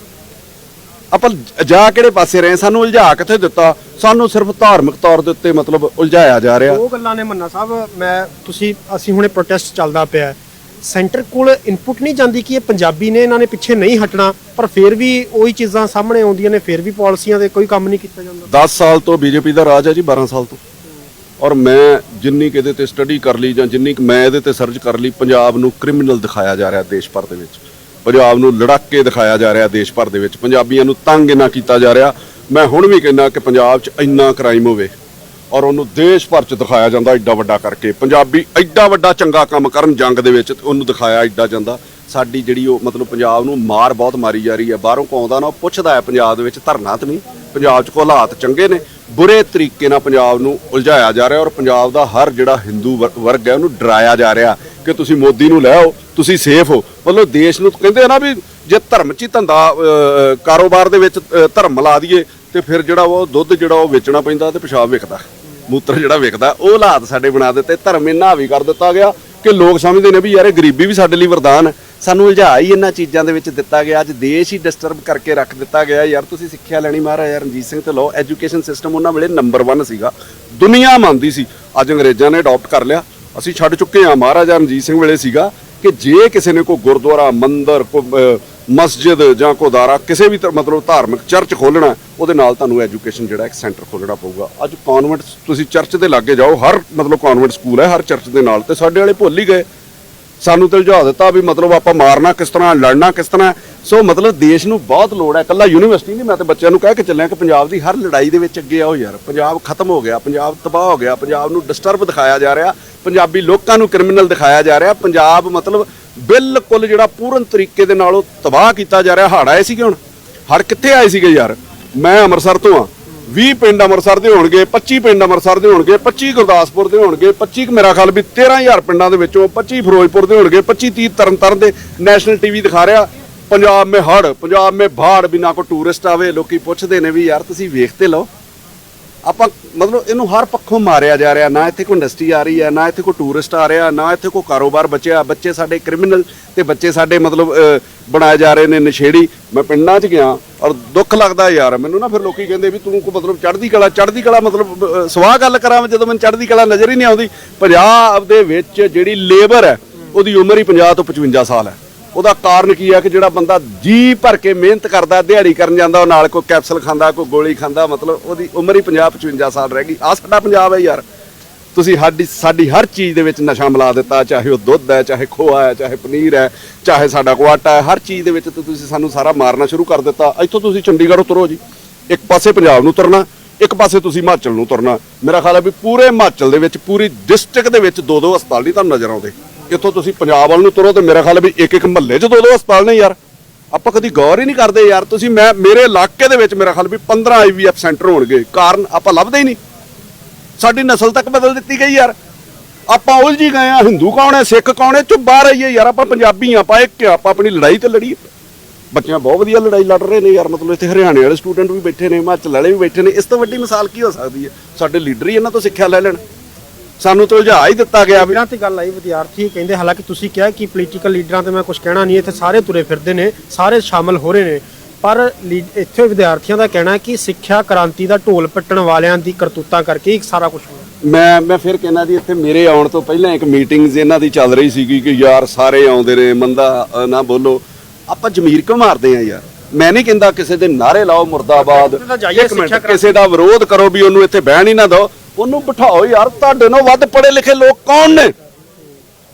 ਆਪਾਂ ਜਾ ਕਿਹੜੇ ਪਾਸੇ ਰਹੇ? ਸਾਨੂੰ ਉਲਝਾ ਕਿੱਥੇ ਦਿੱਤਾ? ਸਾਨੂੰ ਸਿਰਫ ਧਾਰਮਿਕ ਤੌਰ ਦੇ ਉੱਤੇ ਮਤਲਬ ਉਲਝਾਇਆ ਜਾ ਰਿਹਾ। ਉਹ ਗੱਲਾਂ ਨੇ ਮੰਨਾ ਸਾਹਿਬ ਮੈਂ ਤੁਸੀਂ ਅਸੀਂ ਹੁਣੇ ਪ੍ਰੋਟੈਸਟ ਚੱਲਦਾ ਪਿਆ। ਸੈਂਟਰ ਕੋਲ ਇਨਪੁਟ ਨਹੀਂ ਜਾਂਦੀ ਕਿ ਇਹ ਪੰਜਾਬੀ ਨੇ ਇਹਨਾਂ ਨੇ ਪਿੱਛੇ ਨਹੀਂ ਹਟਣਾ ਪਰ ਫਿਰ ਵੀ ਉਹੀ ਚੀਜ਼ਾਂ ਸਾਹਮਣੇ ਆਉਂਦੀਆਂ ਨੇ ਫਿਰ ਵੀ ਪਾਲਿਸੀਆਂ ਦੇ ਕੋਈ ਕੰਮ ਨਹੀਂ ਕੀਤਾ ਜਾਂਦਾ। 10 ਸਾਲ ਤੋਂ ਬੀਜੇਪੀ ਦਾ ਰਾਜ ਹੈ ਜੀ 12 ਸਾਲ ਤੋਂ। ਔਰ ਮੈਂ ਜਿੰਨੀ ਕਿਤੇ ਤੇ ਸਟੱਡੀ ਕਰ ਲਈ ਜਾਂ ਜਿੰਨੀ ਮੈਂ ਇਹਦੇ ਤੇ ਸਰਚ ਕਰ ਲਈ ਪੰਜਾਬ ਨੂੰ ਕ੍ਰਿਮੀਨਲ ਦਿਖਾਇਆ ਜਾ ਰਿਹਾ ਦੇਸ਼ ਭਰ ਦੇ ਵਿੱਚ। ਪੰਜਾਬ ਨੂੰ ਲੜਾਕੇ ਦਿਖਾਇਆ ਜਾ ਰਿਹਾ ਦੇਸ਼ ਭਰ ਦੇ ਵਿੱਚ। ਪੰਜਾਬੀਆਂ ਨੂੰ ਤੰਗ ਇੰਨਾ ਕੀਤਾ ਜਾ ਰਿਹਾ। ਮੈਂ ਹੁਣ ਵੀ ਕਹਿੰਦਾ ਕਿ ਪੰਜਾਬ 'ਚ ਇੰਨਾ ਕ੍ਰਾਈਮ ਹੋਵੇ ਔਰ ਉਹਨੂੰ ਦੇਸ਼ ਭਰ 'ਚ ਦਿਖਾਇਆ ਜਾਂਦਾ ਐਡਾ ਵੱਡਾ ਕਰਕੇ। ਪੰਜਾਬੀ ਐਡਾ ਵੱਡਾ ਚੰਗਾ ਕੰਮ ਕਰਨ ਜੰਗ ਦੇ ਵਿੱਚ ਉਹਨੂੰ ਦਿਖਾਇਆ ਐਡਾ ਜਾਂਦਾ। ਸਾਡੀ ਜਿਹੜੀ ਉਹ ਮਤਲਬ ਪੰਜਾਬ ਨੂੰ ਮਾਰ ਬਹੁਤ ਮਾਰੀ ਜਾ ਰਹੀ ਹੈ। ਬਾਹਰੋਂ ਕੋ ਆਉਂਦਾ ਨਾ ਉਹ ਪੁੱਛਦਾ ਹੈ, ਪੰਜਾਬ ਦੇ ਵਿੱਚ ਧਰਨਾ ਤੇ ਨਹੀਂ। ਪੰਜਾਬ 'ਚ ਕੋ ਹਾਲਾਤ ਚੰਗੇ ਨੇ। ਬੁਰੇ ਤਰੀਕੇ ਨਾਲ ਪੰਜਾਬ ਨੂੰ ਉਲਝਾਇਆ ਜਾ ਰਿਹਾ ਔਰ ਪੰਜਾਬ ਦਾ ਹਰ ਜਿਹੜਾ ਹਿੰਦੂ ਵਰ- ਵਰਗ ਹੈ ਉਹਨੂੰ ਡਰਾਇਆ ਜਾ ਰਿਹਾ। ਕਿ ਤੁਸੀਂ ਮੋਦੀ ਨੂੰ ਲੈ ਆਓ, ਤੁਸੀਂ ਸੇਫ ਹੋ। ਮਤਲਬ ਦੇਸ਼ ਨੂੰ ਕਹਿੰਦੇ ਆ ਨਾ ਵੀ ਜੇ ਧਰਮ 'ਚ ਹੀ ਧੰਦਾ ਕਾਰੋਬਾਰ ਦੇ ਵਿੱਚ ਧਰਮ ਲਾ ਦਈਏ, ਤੇ ਫਿਰ ਜਿਹੜਾ ਉਹ ਦੁੱਧ ਜਿਹੜਾ ਉਹ ਵੇਚਣਾ ਪੈਂਦਾ ਤੇ ਪਿਸ਼ਾਬ ਵਿਕਦਾ। ਮੂਤਰ ਜਿਹੜਾ ਵਿਕਦਾ, ਉਹ ਹਾਲਾਤ ਸਾਡੇ ਬਣਾ ਦਿੱਤੇ। ਧਰਮ ਇੰਨਾ ਹਾਵੀ ਕਰ ਦਿੱਤਾ ਗਿਆ ਕਿ ਲੋਕ ਸਮਝਦੇ ਨੇ ਵੀ ਯਾਰ ਇਹ ਗਰੀਬੀ ਵੀ ਸਾਡੇ ਲਈ ਵਰਦਾਨ ਹੈ। ਸਾਨੂੰ ਉਲਝਾ ਹੀ ਇਹਨਾਂ ਚੀਜ਼ਾਂ ਦੇ ਵਿੱਚ ਦਿੱਤਾ ਗਿਆ। ਅੱਜ ਦੇਸ਼ ਹੀ ਡਿਸਟਰਬ ਕਰਕੇ ਰੱਖ ਦਿੱਤਾ ਗਿਆ। ਯਾਰ ਤੁਸੀਂ ਸਿੱਖਿਆ ਲੈਣੀ ਮਹਾਰਾਜਾ ਰਣਜੀਤ ਸਿੰਘ ਤੇ ਲਓ। ਐਜੂਕੇਸ਼ਨ ਸਿਸਟਮ ਉਹਨਾਂ ਵੇਲੇ ਨੰਬਰ 1 ਸੀਗਾ। ਦੁਨੀਆ ਮੰਨਦੀ ਸੀ। ਅੱਜ ਅੰਗਰੇਜ਼ਾਂ ਨੇ ਅਡਾਪਟ ਕਰ ਲਿਆ। ਅਸੀਂ ਛੱਡ ਚੁੱਕੇ ਹਾਂ। ਮਹਾਰਾਜਾ ਰਣਜੀਤ ਸਿੰਘ ਵੇਲੇ ਸੀਗਾ ਕਿ ਜੇ ਕਿਸੇ ਨੇ ਕੋਈ ਗੁਰਦੁਆਰਾ, ਮੰਦਰ, ਕੋਈ ਮਸਜਿਦ ਜਾਂ ਕੋਦਾਰਾ ਕਿਸੇ ਵੀ ਤ- ਮਤਲਬ ਧਾਰਮਿਕ ਚਰਚ ਖੋਲਣਾ ਉਹਦੇ ਨਾਲ ਤੁਹਾਨੂੰ ਐਜੂਕੇਸ਼ਨ ਜਿਹੜਾ ਇੱਕ ਸੈਂਟਰ ਖੋਲਣਾ ਪਊਗਾ। ਅੱਜ ਕਨਵੈਂਟ ਤੁਸੀਂ ਚਰਚ ਦੇ ਲਾਗੇ ਜਾਓ, ਹਰ ਮਤਲਬ ਕਨਵੈਂਟ ਸਕੂਲ ਹੈ ਹਰ ਚਰਚ ਦੇ ਨਾਲ ਤੇ ਸਾਡੇ ਵਾਲੇ ਭੁੱਲ ਹੀ ਗਏ। ਸਾਨੂੰ ਤੇ ਉਲਝਾ ਦਿੱਤਾ ਵੀ ਮਤਲਬ ਆਪਾਂ ਮਾਰਨਾ ਕਿਸ ਤਰ੍ਹਾਂ, ਲੜਨਾ ਕਿਸ ਤਰ੍ਹਾਂ ਸੋ ਮਤਲਬ ਦੇਸ਼ ਨੂੰ ਬਹੁਤ ਲੋੜ ਹੈ। ਇਕੱਲਾ ਯੂਨੀਵਰਸਿਟੀ ਨਹੀਂ, ਮੈਂ ਤੇ ਬੱਚਿਆਂ ਨੂੰ ਕਹਿ ਕੇ ਚੱਲਿਆ ਕਿ ਪੰਜਾਬ ਦੀ ਹਰ ਲੜਾਈ ਦੇ ਵਿੱਚ ਅੱਗੇ ਆਓ ਯਾਰ। ਪੰਜਾਬ ਖਤਮ ਹੋ ਗਿਆ, ਪੰਜਾਬ ਤਬਾਹ ਹੋ ਗਿਆ, ਪੰਜਾਬ ਨੂੰ ਡਿਸਟਰਬ ਦਿਖਾਇਆ ਜਾ ਰਿਹਾ। ਪੰਜਾਬੀ ਲੋਕਾਂ ਨੂੰ ਕ੍ਰਿਮੀਨਲ ਦਿਖਾਇਆ ਜਾ ਰਿਹਾ। ਪੰਜਾਬ ਮਤਲਬ ਬਿਲਕੁਲ ਜਿਹੜਾ ਪੂਰਨ ਤਰੀਕੇ ਦੇ ਨਾਲ ਉਹ ਤਬਾਹ ਕੀਤਾ ਜਾ ਰਿਹਾ। ਹੜ ਆਏ ਸੀਗੇ ਹੁਣ। ਹੜ ਕਿੱਥੇ ਆਏ ਸੀਗੇ ਯਾਰ? ਮੈਂ ਅੰਮ੍ਰਿਤਸਰ ਤੋਂ ਆ 20 ਪਿੰਡ ਅੰਮ੍ਰਿਤਸਰ ਦੇ ਹੋਣਗੇ 25 ਪਿੰਡ ਅੰਮ੍ਰਿਤਸਰ ਦੇ ਹੋਣਗੇ 25 ਗੁਰਦਾਸਪੁਰ ਦੇ ਹੋਣਗੇ 25 ਕੁ ਮੇਰਾ ਖਿਆਲ ਵੀ 13000 ਪਿੰਡਾਂ ਦੇ ਵਿੱਚੋਂ 25 ਫਿਰੋਜ਼ਪੁਰ ਦੇ ਹੋਣਗੇ 25 30 ਤਰਨਤਾਰਨ ਦੇ ਨੈਸ਼ਨਲ ਟੀਵੀ ਦਿਖਾ ਰਿਹਾ। ਪੰਜਾਬ ਮੇ ਹੜ ਪੰਜਾਬ ਮੇ ਬਾੜ ਬਿਨਾ ਕੋ ਟੂਰਿਸਟ ਆਵੇ, ਲੋਕੀ ਪੁੱਛਦੇ ਨੇ ਵੀ ਯਾਰ ਤੁਸੀਂ ਵੇਖਤੇ ਲਓ। ਆਪਾਂ ਮਤਲਬ ਇਹਨੂੰ ਹਰ ਪੱਖੋਂ ਮਾਰਿਆ ਜਾ ਰਿਹਾ, ਨਾ ਇੱਥੇ ਕੋਈ ਇੰਡਸਟਰੀ ਆ ਰਹੀ ਹੈ, ਨਾ ਇੱਥੇ ਕੋਈ ਟੂਰਿਸਟ ਆ ਰਿਹਾ, ਨਾ ਇੱਥੇ ਕੋਈ ਕਾਰੋਬਾਰ ਬਚਿਆ। ਬੱਚੇ ਸਾਡੇ ਕ੍ਰਿਮੀਨਲ ਤੇ ਬੱਚੇ ਸਾਡੇ ਮਤਲਬ ਬਣਾਏ ਜਾ ਰਹੇ ਨੇ ਨਸ਼ੇੜੀ। ਮੈਂ ਪਿੰਡਾਂ 'ਚ ਗਿਆ ਔਰ ਦੁੱਖ ਲੱਗਦਾ ਯਾਰ, ਮੈਨੂੰ ਨਾ ਫਿਰ ਲੋਕੀ ਕਹਿੰਦੇ ਵੀ ਤੂੰ ਕੋ ਮਤਲਬ ਚੜ੍ਹਦੀ ਕਲਾ ਚੜ੍ਹਦੀ ਕਲਾ ਮਤਲਬ ਸਵਾਹ ਗੱਲ ਕਰਾਂ ਮੈਂ ਜਦੋਂ ਮੈਨੂੰ ਚੜ੍ਹਦੀ ਕਲਾ ਨਜ਼ਰ ਹੀ ਨਹੀਂ ਆਉਂਦੀ। ਪੰਜਾਬ ਦੇ ਵਿੱਚ ਜਿਹੜੀ ਲੇਬਰ ਹੈ, ਉਹਦੀ ਉਮਰ ਹੀ 50 ਤੋਂ 55 ਸਾਲ ਹੈ। ਉਹਦਾ ਕਾਰਨ ਕੀ ਹੈ ਕਿ ਜਿਹੜਾ ਬੰਦਾ ਜੀ ਭਰ ਕੇ ਮਿਹਨਤ ਕਰਦਾ, ਦਿਹਾੜੀ ਕਰਨ ਜਾਂਦਾ, ਉਹ ਨਾਲ ਕੋਈ ਕੈਪਸੂਲ ਖਾਂਦਾ, ਕੋਈ ਗੋਲੀ ਖਾਂਦਾ, ਮਤਲਬ ਉਹਦੀ ਉਮਰ ਹੀ 50 55 ਸਾਲ ਰਹਿ ਗਈ। ਆ ਸਾਡਾ ਪੰਜਾਬ ਹੈ ਯਾਰ। ਤੁਸੀਂ ਸਾਡੀ ਸਾਡੀ ਹਰ ਚੀਜ਼ ਦੇ ਵਿੱਚ ਨਸ਼ਾ ਮਿਲਾ ਦਿੱਤਾ, ਚਾਹੇ ਉਹ ਦੁੱਧ ਹੈ, ਚਾਹੇ ਖੋਆ ਹੈ, ਚਾਹੇ ਪਨੀਰ ਹੈ, ਚਾਹੇ ਸਾਡਾ ਕੋਈ ਆਟਾ ਹੈ, ਹਰ ਚੀਜ਼ ਦੇ ਵਿੱਚ ਤੁਸੀਂ ਸਾਨੂੰ ਸਾਰਾ ਮਾਰਨਾ ਸ਼ੁਰੂ ਕਰ ਦਿੱਤਾ। ਇੱਥੋਂ ਤੁਸੀਂ ਚੰਡੀਗੜ੍ਹ ਉਤਰੋ ਜੀ। ਇੱਕ ਪਾਸੇ ਪੰਜਾਬ ਨੂੰ ਤੁਰਨਾ, ਇੱਕ ਪਾਸੇ ਤੁਸੀਂ ਹਿਮਾਚਲ ਨੂੰ ਤੁਰਨਾ। ਮੇਰਾ ਖਿਆਲ ਹੈ ਵੀ ਪੂਰੇ ਹਿਮਾਚਲ ਦੇ ਵਿੱਚ, ਪੂਰੀ ਡਿਸਟ੍ਰਿਕਟ ਦੇ ਵਿੱਚ ਦੋ ਦੋ ਹਸਪਤਾਲ ਨਹੀਂ ਤੁਹਾਨੂੰ ਨਜ਼ਰ ਆਉਂਦੇ। ਇੱਥੋਂ ਤੁਸੀਂ ਪੰਜਾਬ ਵੱਲ ਨੂੰ ਤੁਰੋ ਤੇ ਮੇਰਾ ਖਿਆਲ ਵੀ ਇੱਕ ਇੱਕ ਮਹੱਲੇ 'ਚ ਦੋ ਦੋ ਹਸਪਤਾਲ ਨੇ ਯਾਰ। ਆਪਾਂ ਕਦੀ ਗੌਰ ਹੀ ਨਹੀਂ ਕਰਦੇ ਯਾਰ। ਤੁਸੀਂ ਮੈਂ, ਮੇਰੇ ਇਲਾਕੇ ਦੇ ਵਿੱਚ ਮੇਰਾ ਖਿਆਲ ਵੀ 15 ਆਈਵੀਐਫ ਸੈਂਟਰ ਹੋਣਗੇ। ਕਾਰਨ ਆਪਾਂ ਲੱਭਦੇ ਹੀ ਨਹੀਂ। ਸਾਡੀ ਨਸਲ ਤੱਕ ਬਦਲ ਦਿੱਤੀ ਗਈ ਯਾਰ। ਆਪਾਂ ਉਲਝੀ ਗਏ ਆ। ਹਿੰਦੂ ਕੌਣ ਹੈ? ਸਿੱਖ ਕੌਣ ਹੈ? ਚੁੱਪ ਬਾਹਰ ਆਈਏ ਯਾਰ। ਆਪਾਂ ਪੰਜਾਬੀ ਆ ਆਪਾਂ ਇੱਕ ਆਪਾਂ ਆਪਣੀ ਲੜਾਈ ਤੇ ਲੜੀਏ। ਬੱਚਿਆਂ ਬਹੁਤ ਵਧੀਆ ਲੜਾਈ ਲੜ ਰਹੇ ਨੇ ਯਾਰ। ਮਤਲਬ ਇੱਥੇ ਹਰਿਆਣੇ ਵਾਲੇ ਸਟੂਡੈਂਟ ਵੀ ਬੈਠੇ ਨੇ, ਹਿਮਾਚਲ ਵਾਲੇ ਵੀ ਬੈਠੇ ਨੇ। ਇਸ ਤੋਂ ਵੱਡੀ ਮਿਸਾਲ ਕੀ ਹੋ ਸਕਦੀ ਹੈ? ਸਾਡੇ ਲੀਡਰ ਹੀ ਇਹਨਾਂ ਤੋਂ ਸਿੱਖਿਆ ਲੈ ਲੈਣ। ਸਾਨੂੰ ਤਾਂ ਉਲਝਾ ਹੀ ਦਿੱਤਾ ਗਿਆ ਵੀ ਤੇ ਗੱਲ ਆਈ ਵਿਦਿਆਰਥੀ ਕਹਿੰਦੇ ਹਾਲਾਂਕਿ ਤੁਸੀਂ ਕਿਹਾ ਕਿ ਪੋਲੀਟੀਕਲ ਲੀਡਰਾਂ ਤੇ ਮੈਂ ਕੁਝ ਕਹਿਣਾ ਨਹੀਂ ਇੱਥੇ ਸਾਰੇ ਤੁਰੇ ਫਿਰਦੇ ਨੇ ਸਾਰੇ ਸ਼ਾਮਲ ਹੋ ਰਹੇ ਨੇ। ਪਰ ਲੀ- ਇੱਥੇ ਵਿਦਿਆਰਥੀਆਂ ਦਾ ਕਹਿਣਾ ਹੈ ਕਿ ਸਿੱਖਿਆ ਕ੍ਰਾਂਤੀ ਦਾ ਢੋਲ ਪਿੱਟਣ ਵਾਲਿਆਂ ਦੀ ਕਰਤੂਤਾਂ ਕਰਕੇ ਹੀ ਸਾਰਾ ਕੁਝ ਹੋਇਆ। ਮੈਂ ਮੈਂ ਫਿਰ ਕਹਿੰਦਾ ਜੀ ਇੱਥੇ ਮੇਰੇ ਆਉਣ ਤੋਂ ਪਹਿਲਾਂ ਇੱਕ ਮੀਟਿੰਗਸ ਇਹਨਾਂ ਦੀ ਚੱਲ ਰਹੀ ਸੀਗੀ ਕਿ ਯਾਰ ਸਾਰੇ ਆਉਂਦੇ ਨੇ ਮੰਦਾ ਅ, ਨਾ ਬੋਲੋ। ਆਪਾਂ ਜ਼ਮੀਰ ਕਿਉਂ ਮਾਰਦੇ ਆ ਯਾਰ? ਮੈਂ ਨਹੀਂ ਕਹਿੰਦਾ ਕਿਸੇ ਦੇ ਨਾਰੇ ਲਾਓ ਮੁਰਦਾਬਾਦ। ਇੱਥੇ ਤਾਂ ਜਾਈਏ ਇੱਕ ਮਿੰਟ, ਸਿੱਖਿਆ ਕਿਸੇ ਦਾ ਵਿਰੋਧ ਕਰੋ ਵੀ ਉਹਨੂੰ ਇੱਥੇ ਬਹਿਣ ਹੀ ਨਾ ਦਿਓ। ਉਹਨੂੰ ਬਿਠਾਓ ਯਾਰ, ਤੁਹਾਡੇ ਨਾਲ ਵੱਧ ਪੜ੍ਹੇ ਲਿਖੇ ਲੋਕ ਕੌਣ ਨੇ?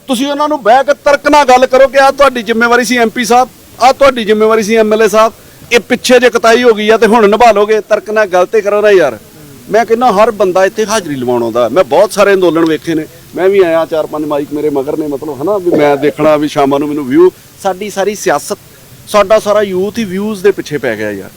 ਤੁਸੀਂ ਉਹਨਾਂ ਨੂੰ ਬਹਿ ਕੇ ਤਰਕ ਨਾਲ ਗੱਲ ਕਰੋ ਕਿ ਆ ਤੁਹਾਡੀ ਜ਼ਿੰਮੇਵਾਰੀ ਸੀ ਐਮਪੀ ਸਾਹਿਬ ਆ ਤੁਹਾਡੀ ਜ਼ਿੰਮੇਵਾਰੀ ਸੀ ਐਮਐਲਏ ਸਾਹਿਬ, ਇਹ ਪਿੱਛੇ ਜੇ ਕਤਾਈ ਹੋ ਗਈ ਆ ਤੇ ਹੁਣ ਨਿਭਾ ਲੋਗੇ, ਤਰਕ ਨਾਲ ਗੱਲ ਤੇ ਕਰੋ ਨਾ ਯਾਰ। ਮੈਂ ਕਹਿੰਦਾ ਹਰ ਬੰਦਾ ਇੱਥੇ ਹਾਜ਼ਰੀ ਲਵਾਉਣ ਆਉਂਦਾ, ਮੈਂ ਬਹੁਤ ਸਾਰੇ ਅੰਦੋਲਨ ਵੇਖੇ ਨੇ, ਮੈਂ ਵੀ ਆਇਆ ਚਾਰ ਪੰਜ ਮਾਈਕ ਮੇਰੇ ਮਗਰ ਨੇ, ਮਤਲਬ ਹਨਾ, ਵੀ ਮੈਂ ਦੇਖਣਾ ਵੀ ਸ਼ਾਮਾਂ ਨੂੰ ਮੈਨੂੰ ਵਿਊ ਸਾਡੀ ਸਾਰੀ ਸਿਆਸਤ, ਸਾਡਾ ਸਾਰਾ ਯੂਥ ਹੀ ਵਿਊਜ਼ ਦੇ ਪਿੱਛੇ ਪੈ ਗਿਆ ਯਾਰ।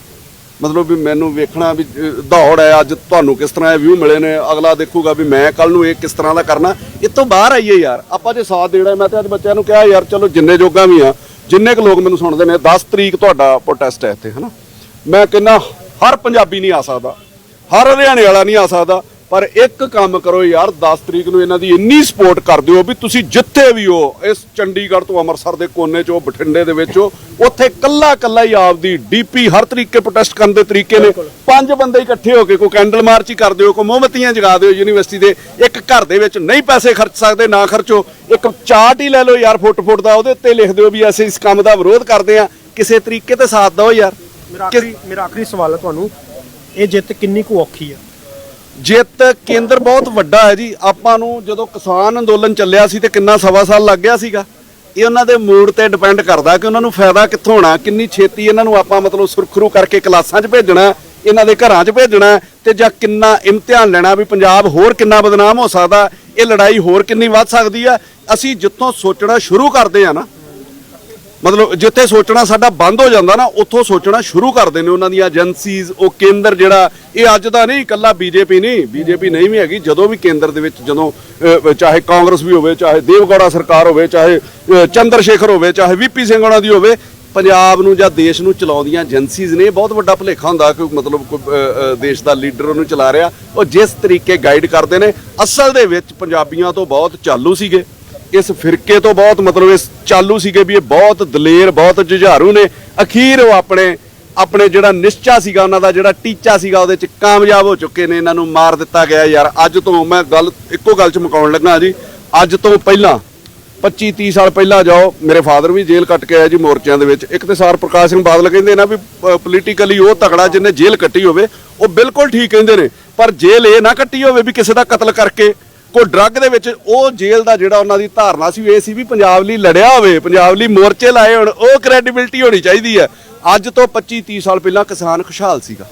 ਮਤਲਬ ਵੀ ਮੈਨੂੰ ਵੇਖਣਾ ਵੀ ਦੌੜ ਹੈ, ਅੱਜ ਤੁਹਾਨੂੰ ਕਿਸ ਤਰ੍ਹਾਂ ਇਹ ਵਿਊ ਮਿਲੇ ਨੇ, ਅਗਲਾ ਦੇਖੂਗਾ ਵੀ ਮੈਂ ਕੱਲ ਨੂੰ ਇਹ ਕਿਸ ਤਰ੍ਹਾਂ ਦਾ ਕਰਨਾ। ਇਹ ਤੋਂ ਬਾਹਰ ਆਈਏ ਯਾਰ, ਆਪਾਂ ਜੇ ਸਾਥ ਦੇਣਾ, ਮੈਂ ਤੇ ਅੱਜ ਬੱਚਿਆਂ ਨੂੰ ਕਿਹਾ, ਯਾਰ ਚਲੋ ਜਿੰਨੇ ਜੋਗਾ ਵੀ ਆ, ਜਿੰਨੇ ਕੁ ਲੋਕ ਮੈਨੂੰ ਸੁਣਦੇ ਨੇ 10 ਤਰੀਕ ਤੁਹਾਡਾ ਪ੍ਰੋਟੈਸਟ ਹੈ ਇੱਥੇ, ਹਨਾ। ਮੈਂ ਕਹਿੰਦਾ, ਹਰ ਪੰਜਾਬੀ ਨਹੀਂ ਆ ਸਕਦਾ, ਹਰ ਹਰਿਆਣੇ ਵਾਲਾ ਨਹੀਂ ਆ ਸਕਦਾ। ਪਰ ਇੱਕ ਕੰਮ ਕਰੋ ਯਾਰ 10 ਤਰੀਕ ਨੂੰ ਇਹਨਾਂ ਦੀ ਇੰਨੀ ਸਪੋਰਟ ਕਰ ਦਿਓ ਵੀ ਤੁਸੀਂ ਜਿੱਥੇ ਵੀ ਹੋ ਇਸ ਚੰਡੀਗੜ੍ਹ ਤੋਂ ਅੰਮ੍ਰਿਤਸਰ ਦੇ ਕੋਨੇ 'ਚੋਂ ਬਠਿੰਡੇ ਦੇ ਵਿੱਚ ਉੱਥੇ ਕੱਲਾ ਕੱਲਾ ਹੀ ਆਪਦੀ ਡੀਪੀ ਹਰ ਤਰੀਕੇ ਪ੍ਰੋਟੈਸਟ ਕਰਨ ਦੇ ਤਰੀਕੇ ਨੇ। ਪੰਜ ਬੰਦੇ ਇਕੱਠੇ ਹੋ ਕੇ ਕੋਈ ਕੈਂਡਲ ਮਾਰਚ ਹੀ ਕਰ ਦਿਓ ਕੋਈ ਮੋਮਬਤੀਆਂ ਜਗਾ ਦਿਓ ਯੂਨੀਵਰਸਿਟੀ ਦੇ ਇੱਕ ਘਰ ਦੇ ਵਿੱਚ ਨਹੀਂ ਪੈਸੇ ਖਰਚ ਸਕਦੇ ਨਾ ਖਰਚੋ ਇੱਕ ਚਾਰਟ ਹੀ ਲੈ ਲਓ ਯਾਰ ਫੁੱਟ ਫੁੱਟ ਦਾ ਉਹਦੇ ਉੱਤੇ ਲਿਖ ਦਿਓ ਵੀ ਅਸੀਂ ਇਸ ਕੰਮ ਦਾ ਵਿਰੋਧ ਕਰਦੇ ਆ ਕਿਸੇ ਤਰੀਕੇ ਤੇ ਸਾਥ ਦਿਓ ਯਾਰ। ਮੇਰਾ ਆਖਰੀ ਮੇਰਾ ਆਖਰੀ ਸਵਾਲ ਹੈ ਤੁਹਾਨੂੰ ਇਹ ਜਿੱਤ ਕਿੰਨੀ ਕੁ ਔਖੀ ਹੈ? ਜਿੱਤ ਕੇਂਦਰ ਬਹੁਤ ਵੱਡਾ ਹੈ ਜੀ। ਆਪਾਂ ਨੂੰ ਜਦੋਂ ਕਿਸਾਨ ਅੰਦੋਲਨ ਚੱਲਿਆ ਸੀ ਤੇ ਕਿੰਨਾ ਸਵਾ ਸਾਲ ਲੱਗ ਗਿਆ ਸੀਗਾ, ਇਹ ਉਹਨਾਂ ਦੇ ਮੂਡ ਤੇ ਡਿਪੈਂਡ ਕਰਦਾ ਕਿ ਉਹਨਾਂ ਨੂੰ ਫਾਇਦਾ ਕਿੱਥੋਂ ਹੋਣਾ, ਕਿੰਨੀ ਛੇਤੀ ਇਹਨਾਂ ਨੂੰ ਆਪਾਂ ਮਤਲਬ ਸੁਰਖਰੂ ਕਰਕੇ ਕਲਾਸਾਂ 'ਚ ਭੇਜਣਾ, ਇਹਨਾਂ ਦੇ ਘਰਾਂ 'ਚ ਭੇਜਣਾ ਤੇ ਜਾਂ ਕਿੰਨਾ ਇਮਤਿਹਾਨ ਲੈਣਾ ਵੀ ਪੰਜਾਬ ਹੋਰ ਕਿੰਨਾ ਬਦਨਾਮ ਹੋ ਸਕਦਾ, ਇਹ ਲੜਾਈ ਹੋਰ ਕਿੰਨੀ ਵੱਧ ਸਕਦੀ ਆ। ਅਸੀਂ ਜਿੱਥੋਂ ਸੋਚਣਾ ਸ਼ੁਰੂ ਕਰਦੇ ਆ ਨਾ ਮਤਲਬ ਜਿੱਥੇ ਸੋਚਣਾ ਸਾਡਾ ਬੰਦ ਹੋ ਜਾਂਦਾ ਨਾ, ਉੱਥੋਂ ਸੋਚਣਾ ਸ਼ੁਰੂ ਕਰਦੇ ਨੇ ਉਹਨਾਂ ਦੀਆਂ ਏਜੰਸੀਜ਼ ਉਹ ਕੇਂਦਰ ਜਿਹੜਾ, ਇਹ ਅੱਜ ਦਾ ਨਹੀਂ, ਇਕੱਲਾ ਬੀਜੇਪੀ ਨਹੀਂ ਬੀਜੇਪੀ ਨਹੀਂ ਵੀ ਹੈਗੀ, ਜਦੋਂ ਵੀ ਕੇਂਦਰ ਦੇ ਵਿੱਚ, ਜਦੋਂ ਚਾਹੇ ਕਾਂਗਰਸ ਵੀ ਹੋਵੇ, ਚਾਹੇ ਦੇਵਗੌੜਾ ਸਰਕਾਰ ਹੋਵੇ, ਚਾਹੇ ਚੰਦਰ ਸ਼ੇਖਰ ਹੋਵੇ, ਚਾਹੇ ਵੀਪੀ ਸਿੰਘ ਉਹਨਾਂ ਦੀ ਹੋਵੇ, ਪੰਜਾਬ ਨੂੰ ਜਾਂ ਦੇਸ਼ ਨੂੰ ਚਲਾਉਂਦੀਆਂ ਏਜੰਸੀਜ਼ ਨੇ ਬਹੁਤ ਵੱਡਾ ਭੁਲੇਖਾ ਹੁੰਦਾ ਕਿ ਮਤਲਬ ਕੋਈ ਦੇਸ਼ ਦਾ ਲੀਡਰ ਉਹਨੂੰ ਚਲਾ ਰਿਹਾ, ਉਹ ਜਿਸ ਤਰੀਕੇ ਗਾਈਡ ਕਰਦੇ ਨੇ, ਅਸਲ ਦੇ ਵਿੱਚ ਪੰਜਾਬੀਆਂ ਤੋਂ ਬਹੁਤ ਚਾਲੂ ਸੀਗੇ। ਇਸ ਫਿਰਕੇ ਤੋਂ ਬਹੁਤ ਮਤਲਬ ਇਸ ਚਾਲੂ ਸੀਗੇ ਵੀ ਇਹ ਬਹੁਤ ਦਲੇਰ, ਬਹੁਤ ਜੁਝਾਰੂ ਨੇ। ਅਖੀਰ ਉਹ ਆਪਣੇ ਆਪਣੇ ਜਿਹੜਾ ਨਿਸ਼ਚਾ ਸੀਗਾ, ਉਹਨਾਂ ਦਾ ਜਿਹੜਾ ਟੀਚਾ ਸੀਗਾ, ਉਹਦੇ ਚ ਕਾਮਯਾਬ ਹੋ ਚੁੱਕੇ ਨੇ, ਇਹਨਾਂ ਨੂੰ ਮਾਰ ਦਿੱਤਾ ਗਿਆ। ਯਾਰ, ਅੱਜ ਤੋਂ ਮੈਂ ਗੱਲ, ਇੱਕੋ ਗੱਲ ਚ ਮੁਕਾਉਣ ਲੱਗਾ ਜੀ। ਅੱਜ ਤੋਂ ਪਹਿਲਾਂ 25 30 ਸਾਲ ਪਹਿਲਾਂ ਜਾਓ, ਮੇਰੇ ਫਾਦਰ ਵੀ ਜੇਲ੍ਹ ਕੱਟ ਕੇ ਆਇਆ ਜੀ ਮੋਰਚਿਆਂ ਦੇ ਵਿੱਚ। ਇੱਕ ਤੇ ਸਾਰ ਪ੍ਰਕਾਸ਼ ਸਿੰਘ ਬਾਦਲ ਕਹਿੰਦੇ ਨਾ ਵੀ ਪੋਲੀਟੀਕਲੀ ਉਹ ਤਗੜਾ ਜਿਹਨੇ ਜੇਲ੍ਹ ਕੱਟੀ ਹੋਵੇ, ਉਹ ਬਿਲਕੁਲ ਠੀਕ ਕਹਿੰਦੇ ਨੇ। ਪਰ ਜੇਲ੍ਹ ਇਹ ਨਾ ਕੱਟੀ ਹੋਵੇ ਵੀ ਕਿਸੇ ਦਾ ਕਤਲ ਕਰਕੇ ਕੋਈ ਡਰੱਗ ਦੇ ਵਿੱਚ ਉਹ ਜੇਲ੍ਹ ਦਾ ਜਿਹੜਾ ਉਹਨਾਂ ਦੀ ਧਾਰਨਾ ਸੀ, ਇਹ ਸੀ ਵੀ ਪੰਜਾਬ ਲਈ ਲੜਿਆ ਹੋਵੇ, ਪੰਜਾਬ ਲਈ ਮੋਰਚੇ ਲਾਏ ਹੋਣ, ਉਹ ਕ੍ਰੈਡੀਬਿਲਟੀ ਹੋਣੀ ਚਾਹੀਦੀ ਹੈ। ਅੱਜ ਤੋਂ 25 30 ਸਾਲ ਪਹਿਲਾਂ ਕਿਸਾਨ ਖੁਸ਼ਹਾਲ ਸੀਗਾ।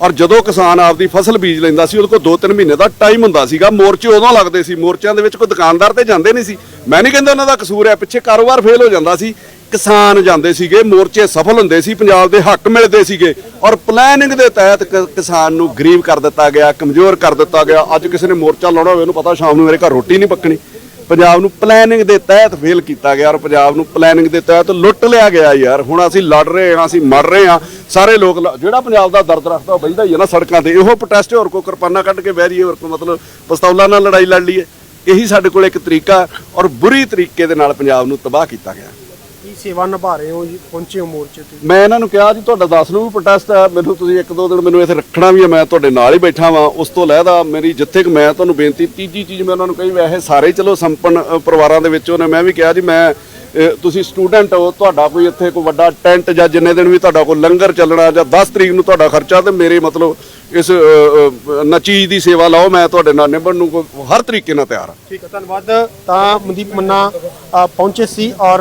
ਔਰ ਜਦੋਂ ਕਿਸਾਨ ਆਪਦੀ ਫਸਲ ਬੀਜ ਲੈਂਦਾ ਸੀ, ਉਹਦੇ ਕੋਲ 2-3 ਮਹੀਨੇ ਦਾ ਟਾਈਮ ਹੁੰਦਾ ਸੀਗਾ। ਮੋਰਚੇ ਉਦੋਂ ਲੱਗਦੇ ਸੀ, ਮੋਰਚਿਆਂ ਦੇ ਵਿੱਚ ਕੋਈ ਦੁਕਾਨਦਾਰ ਤੇ ਜਾਂਦੇ ਨਹੀਂ ਸੀ। ਮੈਂ ਨਹੀਂ ਕਹਿੰਦਾ ਉਹਨਾਂ ਦਾ ਕਸੂਰ ਹੈ, ਪਿੱਛੇ ਕਾਰੋਬਾਰ ਫੇਲ ਹੋ ਜਾਂਦਾ ਸੀ। ਕਿਸਾਨ ਜਾਂਦੇ ਸੀਗੇ, ਮੋਰਚੇ ਸਫਲ ਹੁੰਦੇ ਸੀ, ਪੰਜਾਬ ਦੇ ਹੱਕ ਮਿਲਦੇ ਸੀਗੇ ਔਰ ਪਲੈਨਿੰਗ ਦੇ ਤਹਿਤ ਕਿਸਾਨ ਨੂੰ ਗਰੀਬ ਕਰ ਦਿੱਤਾ ਗਿਆ, ਕਮਜ਼ੋਰ ਕਰ ਦਿੱਤਾ ਗਿਆ। ਅੱਜ ਕਿਸੇ ਨੇ ਮੋਰਚਾ ਲਾਉਣਾ ਹੋਵੇ ਉਹਨੂੰ ਪਤਾ ਸ਼ਾਮ ਨੂੰ ਮੇਰੇ ਘਰ ਰੋਟੀ ਨਹੀਂ ਪੱਕਣੀ। ਪੰਜਾਬ ਨੂੰ ਪਲੈਨਿੰਗ ਦੇ ਤਹਿਤ ਫੇਲ ਕੀਤਾ ਗਿਆ ਔਰ ਪੰਜਾਬ ਨੂੰ ਪਲੈਨਿੰਗ ਦੇ ਤਹਿਤ ਲੁੱਟ ਲਿਆ ਗਿਆ ਯਾਰ। ਹੁਣ ਅਸੀਂ ਲੜ ਰਹੇ ਹਾਂ, ਅਸੀਂ ਮਰ ਰਹੇ ਹਾਂ। ਸਾਰੇ ਲੋਕ ਜਿਹੜਾ ਪੰਜਾਬ ਦਾ ਦਰਦ ਰੱਖਦਾ ਉਹ ਬਹਿੰਦਾ ਹੀ ਹੈ ਨਾ ਸੜਕਾਂ ਤੇ। ਇਹੋ ਪ੍ਰੋਟੈਸਟ ਹੋਰ ਕੋਈ ਕਿਰਪਾਨਾ ਕੱਢ ਕੇ ਬਹਿ ਜਾਈਏ, ਹੋਰ ਕੋਈ ਮਤਲਬ ਪਿਸਤੌਲਾਂ ਨਾਲ ਲੜਾਈ ਲੜ ਲਈਏ। ਇਹੀ ਸਾਡੇ ਕੋਲ ਇੱਕ ਤਰੀਕਾ ਔਰ ਬੁਰੀ ਤਰੀਕੇ ਦੇ ਨਾਲ ਪੰਜਾਬ ਨੂੰ ਤਬਾਹ ਕੀਤਾ ਗਿਆ। ਕੀ ਸੇਵਾ ਨਿਭਾ ਰਹੇ ਹੋ ਜੀ ਪਹੁੰਚੇ ਹੋ ਮੋਰਚੇ ਤੇ। ਮੈਂ ਇਹਨਾਂ ਨੂੰ ਕਿਹਾ ਜੀ ਤੁਹਾਡਾ 10 ਨੂੰ ਵੀ ਪ੍ਰੋਟੈਸਟ ਹੈ ਮੈਨੂੰ ਤੁਸੀਂ ਇੱਕ ਦੋ ਦਿਨ ਮੈਨੂੰ ਇੱਥੇ ਰੱਖਣਾ ਵੀ ਹੈ ਮੈਂ ਤੁਹਾਡੇ ਨਾਲ ਹੀ ਬੈਠਾ ਵਾਂ। ਉਸ ਤੋਂ ਲਹਿਦਾ ਮੇਰੀ ਜਿੱਥੇ ਕਿ ਮੈਂ ਤੁਹਾਨੂੰ ਬੇਨਤੀ ਤੀਜੀ ਚੀਜ਼ ਮੈਂ ਉਹਨਾਂ ਨੂੰ ਕਹੀ ਵੈਸੇ ਸਾਰੇ ਚਲੋ ਸੰਪਨ ਪਰਿਵਾਰਾਂ ਦੇ ਵਿੱਚੋਂ ਨੇ ਮੈਂ ਵੀ ਕਿਹਾ ਜੀ ਮੈਂ ਤੁਸੀਂ ਸਟੂਡੈਂਟ ਹੋ ਤੁਹਾਡਾ ਕੋਈ ਇੱਥੇ ਕੋਈ ਵੱਡਾ ਟੈਂਟ ਜਾਂ ਜਿੰਨੇ ਦਿਨ ਵੀ ਤੁਹਾਡਾ ਕੋਈ ਲੰਗਰ ਚੱਲਣਾ ਜਾਂ 10 ਤਰੀਕ ਨੂੰ ਤੁਹਾਡਾ ਖਰਚਾ ਤੇ ਮੇਰੇ ਮਤਲਬ ਇਸ ਅ, ਅ, ਨਾ ਚੀਜ਼ ਦੀ ਸੇਵਾ ਲਾਓ ਮੈਂ ਤੁਹਾਡੇ ਨਾਲ ਨਿਭਣ ਨੂੰ ਹਰ ਤਰੀਕੇ ਨਾਲ ਤਿਆਰ ਹਾਂ। ਠੀਕ ਹੈ ਧੰਨਵਾਦ। ਤਾਂ ਮਨਦੀਪ ਮੰਨਾ ਪਹੁੰਚੇ ਸੀ ਔਰ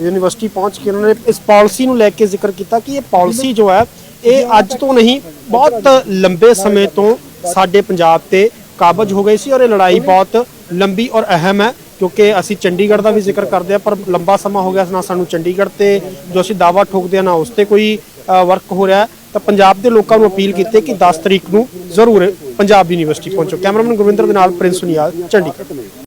ਯੂਨੀਵਰਸਿਟੀ ਪਹੁੰਚ ਕੇ ਉਹਨਾਂ ਨੇ ਇਸ ਪਾਲਿਸੀ ਨੂੰ ਲੈ ਕੇ ਜ਼ਿਕਰ ਕੀਤਾ ਕਿ ਇਹ ਪਾਲਿਸੀ ਜੋ ਹੈ, ਇਹ ਅੱਜ ਤੋਂ ਨਹੀਂ, ਬਹੁਤ ਲੰਬੇ ਸਮੇਂ ਤੋਂ ਸਾਡੇ ਪੰਜਾਬ ਤੇ ਕਾਬਜ ਹੋ ਗਈ ਸੀ ਔਰ ਇਹ ਲੜਾਈ ਬਹੁਤ ਲੰਬੀ ਔਰ ਅਹਿਮ ਹੈ ਕਿਉਂਕਿ ਅਸੀਂ ਚੰਡੀਗੜ੍ਹ ਦਾ ਵੀ ਜ਼ਿਕਰ ਕਰਦੇ ਆ ਪਰ ਲੰਬਾ ਸਮਾਂ ਹੋ ਗਿਆ ਨਾ ਸਾਨੂੰ ਚੰਡੀਗੜ੍ਹ ਤੇ ਜੋ ਅਸੀਂ ਦਾਵਾ ਠੋਕਦੇ ਆ ਨਾ ਉਸ ਤੇ ਕੋਈ ਵਰਕ ਹੋ ਰਿਹਾ ਤਾਂ ਪੰਜਾਬ ਦੇ ਲੋਕਾਂ ਨੂੰ ਅਪੀਲ ਕੀਤੀ ਕਿ 10 ਤਰੀਕ ਨੂੰ ਜ਼ਰੂਰ ਪੰਜਾਬ ਯੂਨੀਵਰਸਿਟੀ ਪਹੁੰਚੋ। ਕੈਮਰਾਮੈਨ ਗੁਰਵਿੰਦਰ ਦੇ ਨਾਲ ਪ੍ਰਿੰਸ ਸੁਨੀਆਲ ਚੰਡੀਗੜ੍ਹ।